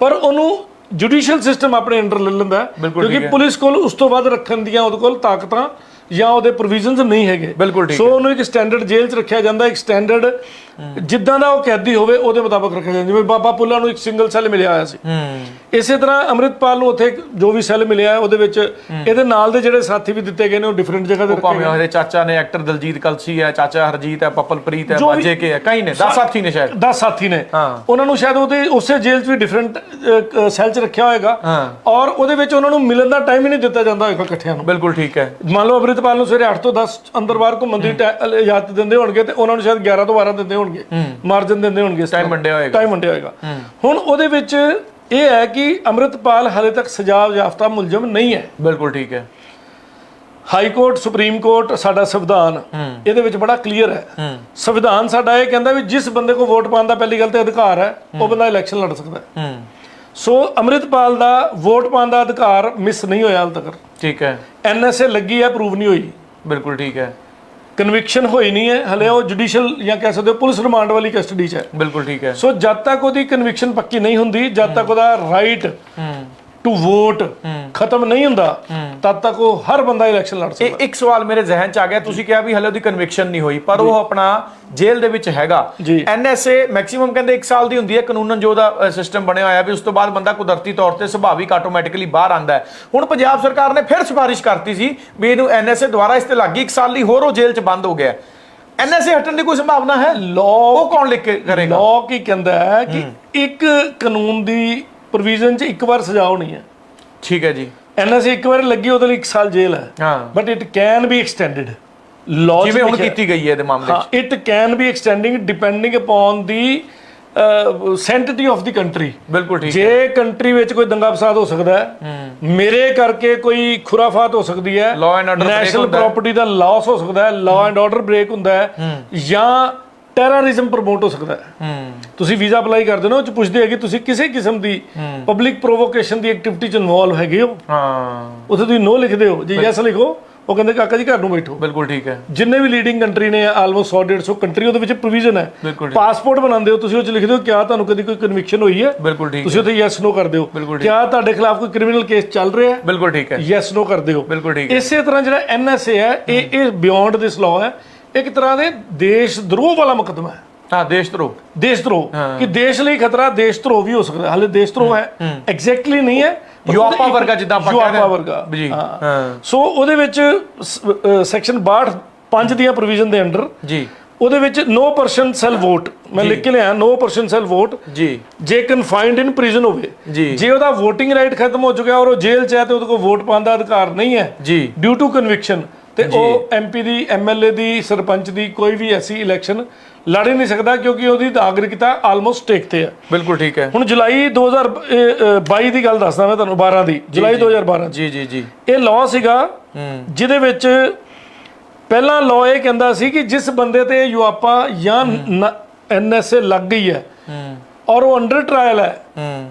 ਪਰ ਉਹਨੂੰ ਜੁਡੀਸ਼ੀਅਲ ਸਿਸਟਮ ਆਪਣੇ ਅੰਡਰ ਲੈ ਲੈਂਦਾ ਕਿਉਂਕਿ। ਪੁਲਿਸ ਕੋਲ ਉਸ ਤੋਂ ਬਾਅਦ ਰੱਖਣ ਦੀਆਂ ਉਹਦੇ ਕੋਲ ਤਾਕਤਾਂ ਜਾਂ ਉਹਦੇ ਪ੍ਰੋਵੀਜ਼ਨਸ ਨਹੀਂ ਹੈਗੇ। ਬਿਲਕੁਲ ਠੀਕ ਸੋ ਉਹਨੂੰ ਇੱਕ ਸਟੈਂਡਰਡ ਜੇਲ੍ਹ 'ਚ ਰੱਖਿਆ ਜਾਂਦਾ ਇੱਕ ਸਟੈਂਡਰਡ ਜਿੱਦਾਂ ਦਾ ਉਹ ਕੈਦੀ ਹੋਵੇ ਉਹਦੇ ਮੁਤਾਬਕ ਰੱਖਿਆ ਜਾਂਦਾ। ਜਿਵੇਂ ਬਾਬਾ ਪੁੱਲਾ ਨੂੰ ਇੱਕ ਸਿੰਗਲ ਸੈੱਲ ਮਿਲਿਆ ਹੋਇਆ ਸੀ। ਇਸੇ ਤਰ੍ਹਾਂ ਅੰਮ੍ਰਿਤਪਾਲ ਨੂੰ ਉੱਥੇ ਜੋ ਵੀ ਸੈੱਲ ਮਿਲਿਆ ਉਹਦੇ ਵਿੱਚ ਇਹਦੇ ਨਾਲ ਦੇ ਜਿਹੜੇ ਸਾਥੀ ਵੀ ਦਿੱਤੇ ਗਏ ਨੇ ਉਹ ਡਿਫਰੈਂਟ ਜਗ੍ਹਾ ਤੇ ਰੱਖੇ ਭਾਵੇਂ ਉਹਦੇ ਚਾਚਾ ਨੇ ਐਕਟਰ ਦਲਜੀਤ ਕਲਸੀ ਹੈ ਚਾਚਾ ਹਰਜੀਤ ਹੈ ਪਪਲਪ੍ਰੀਤ ਹੈ ਬਾਜੇ ਕੇ ਹੈ ਕਈ ਨੇ 10 ਸਾਥੀ ਨੇ ਸ਼ਾਇਦ। 10 ਸਾਥੀ ਨੇ। ਉਹਨਾਂ ਨੂੰ ਸ਼ਾਇਦ ਉਹਦੇ ਉਸੇ ਜੇਲ੍ਹ 'ਚ ਵੀ ਡਿਫਰੈਂਟ ਸੈੱਲ 'ਚ ਰੱਖਿਆ ਹੋਏਗਾ। ਔਰ ਉਹਦੇ ਵਿੱਚ ਉਹਨਾਂ ਨੂੰ ਮਿਲਣ ਦਾ ਟਾਈਮ ਹੀ ਨਹੀਂ ਦਿੱਤਾ ਜਾਂਦਾ ਹੋਏਗਾ ਇਕੱਠਿਆਂ ਨੂੰ। ਬਿਲਕੁਲ ਠੀਕ ਹੈ। ਮੰਨ ਲਓ ਅੰਮ੍ਰਿਤਪਾਲ ਨੂੰ ਸਵੇਰੇ 8 ਤੋਂ 10 ਅੰਦਰ ਬਾਹਰ ਘੁੰਮਣ ਦੀ ਇਜਾਜ਼ਤ ਦਿੰਦੇ ਹੋਣਗੇ ਤੇ ਉਹਨਾਂ ਨੂੰ ਸ਼ਾਇਦ 11 ਤੋਂ 12 ਦਿੰਦੇ ਹੋਣਗੇ। ਮਾਰਜਨ ਦਿੰਦੇ ਹੋਣਗੇ ਟਾਈਮ ਵੰਡਿਆ ਹੋਏਗਾ। ਟਾਈਮ ਵੰਡਿਆ ਹੋਏਗਾ। ਹੁਣ ਉਹਦੇ ਵਿੱਚ ਇਹ ਹੈ ਕਿ ਅੰਮ੍ਰਿਤਪਾਲ ਹਾਲੇ ਤੱਕ ਸਜ਼ਾ ਯਾਫਤਾ ਮੁਲਜ਼ਮ ਨਹੀਂ ਹੈ। ਬਿਲਕੁਲ ਠੀਕ ਹੈ। ਹਾਈ ਕੋਰਟ ਸੁਪਰੀਮ ਕੋਰਟ ਸਾਡਾ ਸੰਵਿਧਾਨ ਇਹਦੇ ਵਿੱਚ ਬੜਾ ਕਲੀਅਰ ਹੈ। ਸੰਵਿਧਾਨ ਸਾਡਾ ਇਹ ਕਹਿੰਦਾ ਵੀ ਜਿਸ ਬੰਦੇ ਕੋ ਵੋਟ ਪਾਉਣ ਦਾ ਪਹਿਲੀ ਗੱਲ ਤੇ ਅਧਿਕਾਰ ਹੈ ਉਹ ਬੰਦਾ ਇਲੈਕਸ਼ਨ ਲੜ ਸਕਦਾ ਹੂੰ। ਸੋ ਅੰਮ੍ਰਿਤਪਾਲ ਦਾ ਵੋਟ ਪਾਉਣ ਦਾ ਅਧਿਕਾਰ ਮਿਸ ਨਹੀਂ ਹੋਇਆ ਹਾਲ ਤੱਕ। ਠੀਕ ਹੈ। ਐਨਐਸਏ ਲੱਗੀ ਹੈ ਪ੍ਰੂਵ ਨਹੀਂ ਹੋਈ। ਬਿਲਕੁਲ ਠੀਕ ਹੈ। ਕਨਵਿਕਸ਼ਨ ਹੋਈ ਨਹੀਂ ਹੈ ਹਲੇ ਉਹ ਜੁਡੀਸ਼ੀਅਲ ਜਾਂ ਕਹਿ ਸਕਦੇ ਹੋ ਪੁਲਿਸ ਰਿਮਾਂਡ ਵਾਲੀ ਕਸਟਡੀ 'ਚ ਹੈ। ਬਿਲਕੁਲ ਠੀਕ ਹੈ। ਸੋ ਜਦ ਤੱਕ ਉਹਦੀ ਕਨਵਿਕਸ਼ਨ ਪੱਕੀ ਨਹੀਂ ਹੁੰਦੀ ਜਦ ਤੱਕ ਉਹਦਾ ਰਾਈਟ ਟੂ ਵੋਟ ਖਤਮ ਨਹੀਂ ਹੁੰਦਾ ਤਦ ਤੱਕ ਉਹ ਹਰ ਬੰਦਾ ਇਲੈਕਸ਼ਨ ਲੜ ਸਕਦਾ। ਇੱਕ ਸਵਾਲ ਮੇਰੇ ਜ਼ਿਹਨ ਚ ਆ ਗਿਆ ਤੁਸੀਂ ਕਿਹਾ ਵੀ ਹਲੇ ਉਹਦੀ ਕਨਵਿਕਸ਼ਨ ਨਹੀਂ ਹੋਈ ਪਰ ਉਹ ਆਪਣਾ ਜੇਲ੍ਹ ਦੇ ਵਿੱਚ ਹੈਗਾ। ਐਨਐਸਏ ਮੈਕਸਿਮਮ ਕਹਿੰਦੇ 1 ਸਾਲ ਦੀ ਹੁੰਦੀ ਹੈ ਕਾਨੂੰਨ ਜੋ ਦਾ ਸਿਸਟਮ ਬਣਿਆ ਹੋਇਆ ਵੀ ਉਸ ਤੋਂ ਬਾਅਦ ਬੰਦਾ ਕੁਦਰਤੀ ਤੌਰ ਤੇ ਸੁਭਾਵਿਕ ਆਟੋਮੈਟਿਕਲੀ ਬਾਹਰ ਆਂਦਾ ਹੈ। ਹੁਣ ਪੰਜਾਬ ਸਰਕਾਰ ਨੇ ਫਿਰ ਸਿਫਾਰਿਸ਼ ਕਰਤੀ ਸੀ ਵੀ ਇਹਨੂੰ ਐਨਐਸਏ ਦੁਆਰਾ ਇਸ ਤੇ ਲੱਗੀ 1 ਸਾਲ ਲਈ ਹੋਰ ਉਹ ਜੇਲ੍ਹ ਚ ਬੰਦ ਹੋ ਗਿਆ ਐਨਐਸਏ ਹਟਣ ਦੀ ਕੋਈ ਸੰਭਾਵਨਾ ਹੈ? ਲਾਅ ਉਹ ਕੌਣ ਲਿਖ ਕੇ ਕਰੇਗਾ? ਲਾਅ ਕੀ ਕਹਿੰਦਾ ਹੈ ਕਿ ਇੱਕ ਕਾਨੂੰਨ ਦੀ ਪ੍ਰੋਵੀਜ਼ਨ 'ਚ ਇੱਕ ਵਾਰ ਸਜ਼ਾ ਹੋਣੀ ਹੈ। ਠੀਕ ਹੈ ਜੀ। ਐਨਐਸਏ ਇੱਕ ਵਾਰ ਲੱਗੀ ਉਹਦੇ ਲਈ 1 ਸਾਲ ਜੇਲ੍ਹ ਹੈ। ਹਾਂ। But it can be extended law ਜਿਵੇਂ ਹੁਣ ਕੀਤੀ ਗਈ ਹੈ ਇਹਦੇ ਮਾਮਲੇ ਹਾਂ it can be extending depending upon the sanctity of the country ਬਿਲਕੁਲ ਠੀਕ ਜੇ ਕੰਟਰੀ ਵਿੱਚ ਕੋਈ ਦੰਗਾ ਫਸਾਦ ਹੋ ਸਕਦਾ ਹੈ ਮੇਰੇ ਕਰਕੇ ਕੋਈ ਖੁਰਾਫਾਤ ਹੋ ਸਕਦੀ ਹੈ। ਨੈਸ਼ਨਲ। ਪ੍ਰਾਪਰਟੀ ਦਾ ਲਾਸ ਹੋ ਸਕਦਾ ਹੈ। ਲਾਅ ਐਂਡ ਆਰਡਰ ਬ੍ਰੇਕ ਹੁੰਦਾ ਹੈ। ਜਾਂ ਟੈਰਰਿਜ਼ਮ ਪ੍ਰਮੋਟ ਹੋ ਸਕਦਾ ਹੈ। ਤੁਸੀਂ ਵੀਜ਼ਾ ਅਪਲਾਈ ਕਰਦੇ ਹੋ ਉਹ ਚ ਪੁੱਛਦੇ ਹੈ ਕਿ ਤੁਸੀਂ ਕਿਸੇ ਕਿਸਮ ਦੀ ਪਬਲਿਕ ਪ੍ਰੋਵੋਕੇਸ਼ਨ ਦੀ ਐਕਟੀਵਿਟੀ ਚ ਇਨਵੋਲਵ ਹੈਗੇ ਹੋ? ਹਾਂ। ਉੱਥੇ ਤੁਸੀਂ ਨੋ ਲਿਖਦੇ ਹੋ ਜੇ ਯੈਸ ਲਿਖੋ ਉਹ ਕਹਿੰਦੇ ਕਾਕਾ ਜੀ ਘਰ ਨੂੰ ਬੈਠੋ। ਬਿਲਕੁਲ ਠੀਕ ਹੈ। ਜਿੰਨੇ ਵੀ ਲੀਡਿੰਗ ਕੰਟਰੀ ਨੇ ਆਲਮੋਸਟ 100 150 ਕੰਟਰੀ ਉਹਦੇ ਵਿੱਚ ਪ੍ਰੋਵੀਜ਼ਨ ਹੈ। ਪਾਸਪੋਰਟ ਬਣਾਉਂਦੇ ਹੋ ਤੁਸੀਂ ਉਹ ਚ ਲਿਖਦੇ ਹੋ ਕਿਆ ਤੁਹਾਨੂੰ ਕਦੀ ਕੋਈ ਕਨਵਿਕਸ਼ਨ ਹੋਈ ਹੈ? ਬਿਲਕੁਲ ਠੀਕ ਤੁਸੀਂ ਉੱਥੇ ਯੈਸ ਨੋ ਕਰਦੇ ਹੋ। ਬਿਲਕੁਲ ਕਿਆ ਤੁਹਾਡੇ ਖਿਲਾਫ ਕੋਈ ਕ੍ਰਿਮੀਨਲ ਕੇਸ ਚੱਲ ਰਿਹਾ ਹੈ? ਬਿਲਕੁਲ ਠੀਕ ਹੈ। ਯੈਸ ਨੋ ਕਰਦੇ ਹੋ। ਬਿਲਕੁਲ ਠੀਕ ਹੈ। ਇਸੇ ਤਰ੍ਹਾਂ ਜਿਹੜਾ ਐਨਐਸਏ ਹੈ ਇਹ ਇਹ ਬਿਯੋਂਡ ਦਿਸ ਲਾਅ ਹੈ। ਇੱਕ ਤਰ੍ਹਾਂ ਦੇ ਦੇਸ਼ ਦਰੋਹ ਵਾਲਾ ਮੁਕਦਮਾ ਹੈ। ਹਾਂ ਦੇਸ਼ ਧਰੋ ਦੇਸ਼ ਧਰੋਹ। ਕਿ ਦੇਸ਼ ਲਈ ਖਤਰਾ ਦੇਸ਼ ਧਰੋਹ ਵੀ ਹੋ ਸਕਦਾ। ਹਾਲੇ ਦੇਸ਼ ਧਰੋਹ ਹੈ। ਐਗਜ਼ੈਕਟਲੀ ਨਹੀਂ ਹੈ ਯੂਆਪਾ ਵਰਗਾ ਜਿੱਦਾਂ ਆਪਾਂ ਯੂਆਪਾ ਕਹਿੰਦੇ ਹਾਂ। ਵਰਗਾ ਜੀ। ਸੋ ਉਹਦੇ ਵਿੱਚ ਸੈਕਸ਼ਨ 62 5 ਦੀਆਂ ਪ੍ਰੋਵੀਜ਼ਨ ਦੇ ਅੰਡਰ ਜੀ। ਉਹਦੇ ਵਿੱਚ ਨੋ ਪਰਸਨ ਸੈਲ ਵੋਟ ਮੈਂ ਲਿਖ ਕੇ ਲਿਆ ਨੋ ਪਰਸਨ ਸੈਲ ਵੋਟ ਜੀ। ਜੇ ਕਨਫਾਈਨਡ ਇਨ ਪ੍ਰਿਜ਼ਨ ਹੋਵੇ ਜੀ। ਜੇ ਉਹਦਾ VOTING ਰਾਈਟ ਖਤਮ ਹੋ ਚੁੱਕਿਆ ਔਰ ਉਹ ਜੇਲ੍ਹ 'ਚ ਹੈ ਤੇ ਉਹਦੇ ਕੋਲ ਵੋਟ ਪਾਉਣ ਦਾ ਅਧਿਕਾਰ ਨਹੀਂ ਹੈ ਜੀ। ਡਿਊ ਟੂ ਕਨਵਿਕਸ਼ਨ ਤੇ ਉਹ ਐਮਪੀ ਦੀ ਐਮਐਲਏ ਦੀ ਸਰਪੰਚ ਦੀ ਕੋਈ ਵੀ ਐਸੀ ਇਲੈਕਸ਼ਨ ਲੜ ਹੀ ਨਹੀਂ ਸਕਦਾ ਕਿਉਂਕਿ ਉਹਦੀ ਨਾਗਰਿਕਤਾ ਆਲਮੋਸਟ ਸਟੇਕ ਤੇ ਹੈ। ਬਿਲਕੁਲ ਠੀਕ ਹੈ। ਹੁਣ ਜੁਲਾਈ 2022 ਦੀ ਗੱਲ ਦੱਸਦਾ ਮੈਂ ਤੁਹਾਨੂੰ 12 ਦੀ ਜੁਲਾਈ 2012 ਜੀ ਜੀ ਜੀ। ਇਹ ਲਾਅ ਸੀਗਾ ਜਿਹਦੇ ਵਿੱਚ ਪਹਿਲਾ ਲਾਅ ਇਹ ਕਹਿੰਦਾ ਸੀ ਕਿ ਜਿਸ ਬੰਦੇ ਤੇ ਯੂਆਪਾ ਜਾਂ ਐਨਐਸਏ ਲੱਗ ਗਈ ਹੈ ਔਰ ਉਹ ਅੰਡਰ ਟ੍ਰਾਇਲ ਹੈ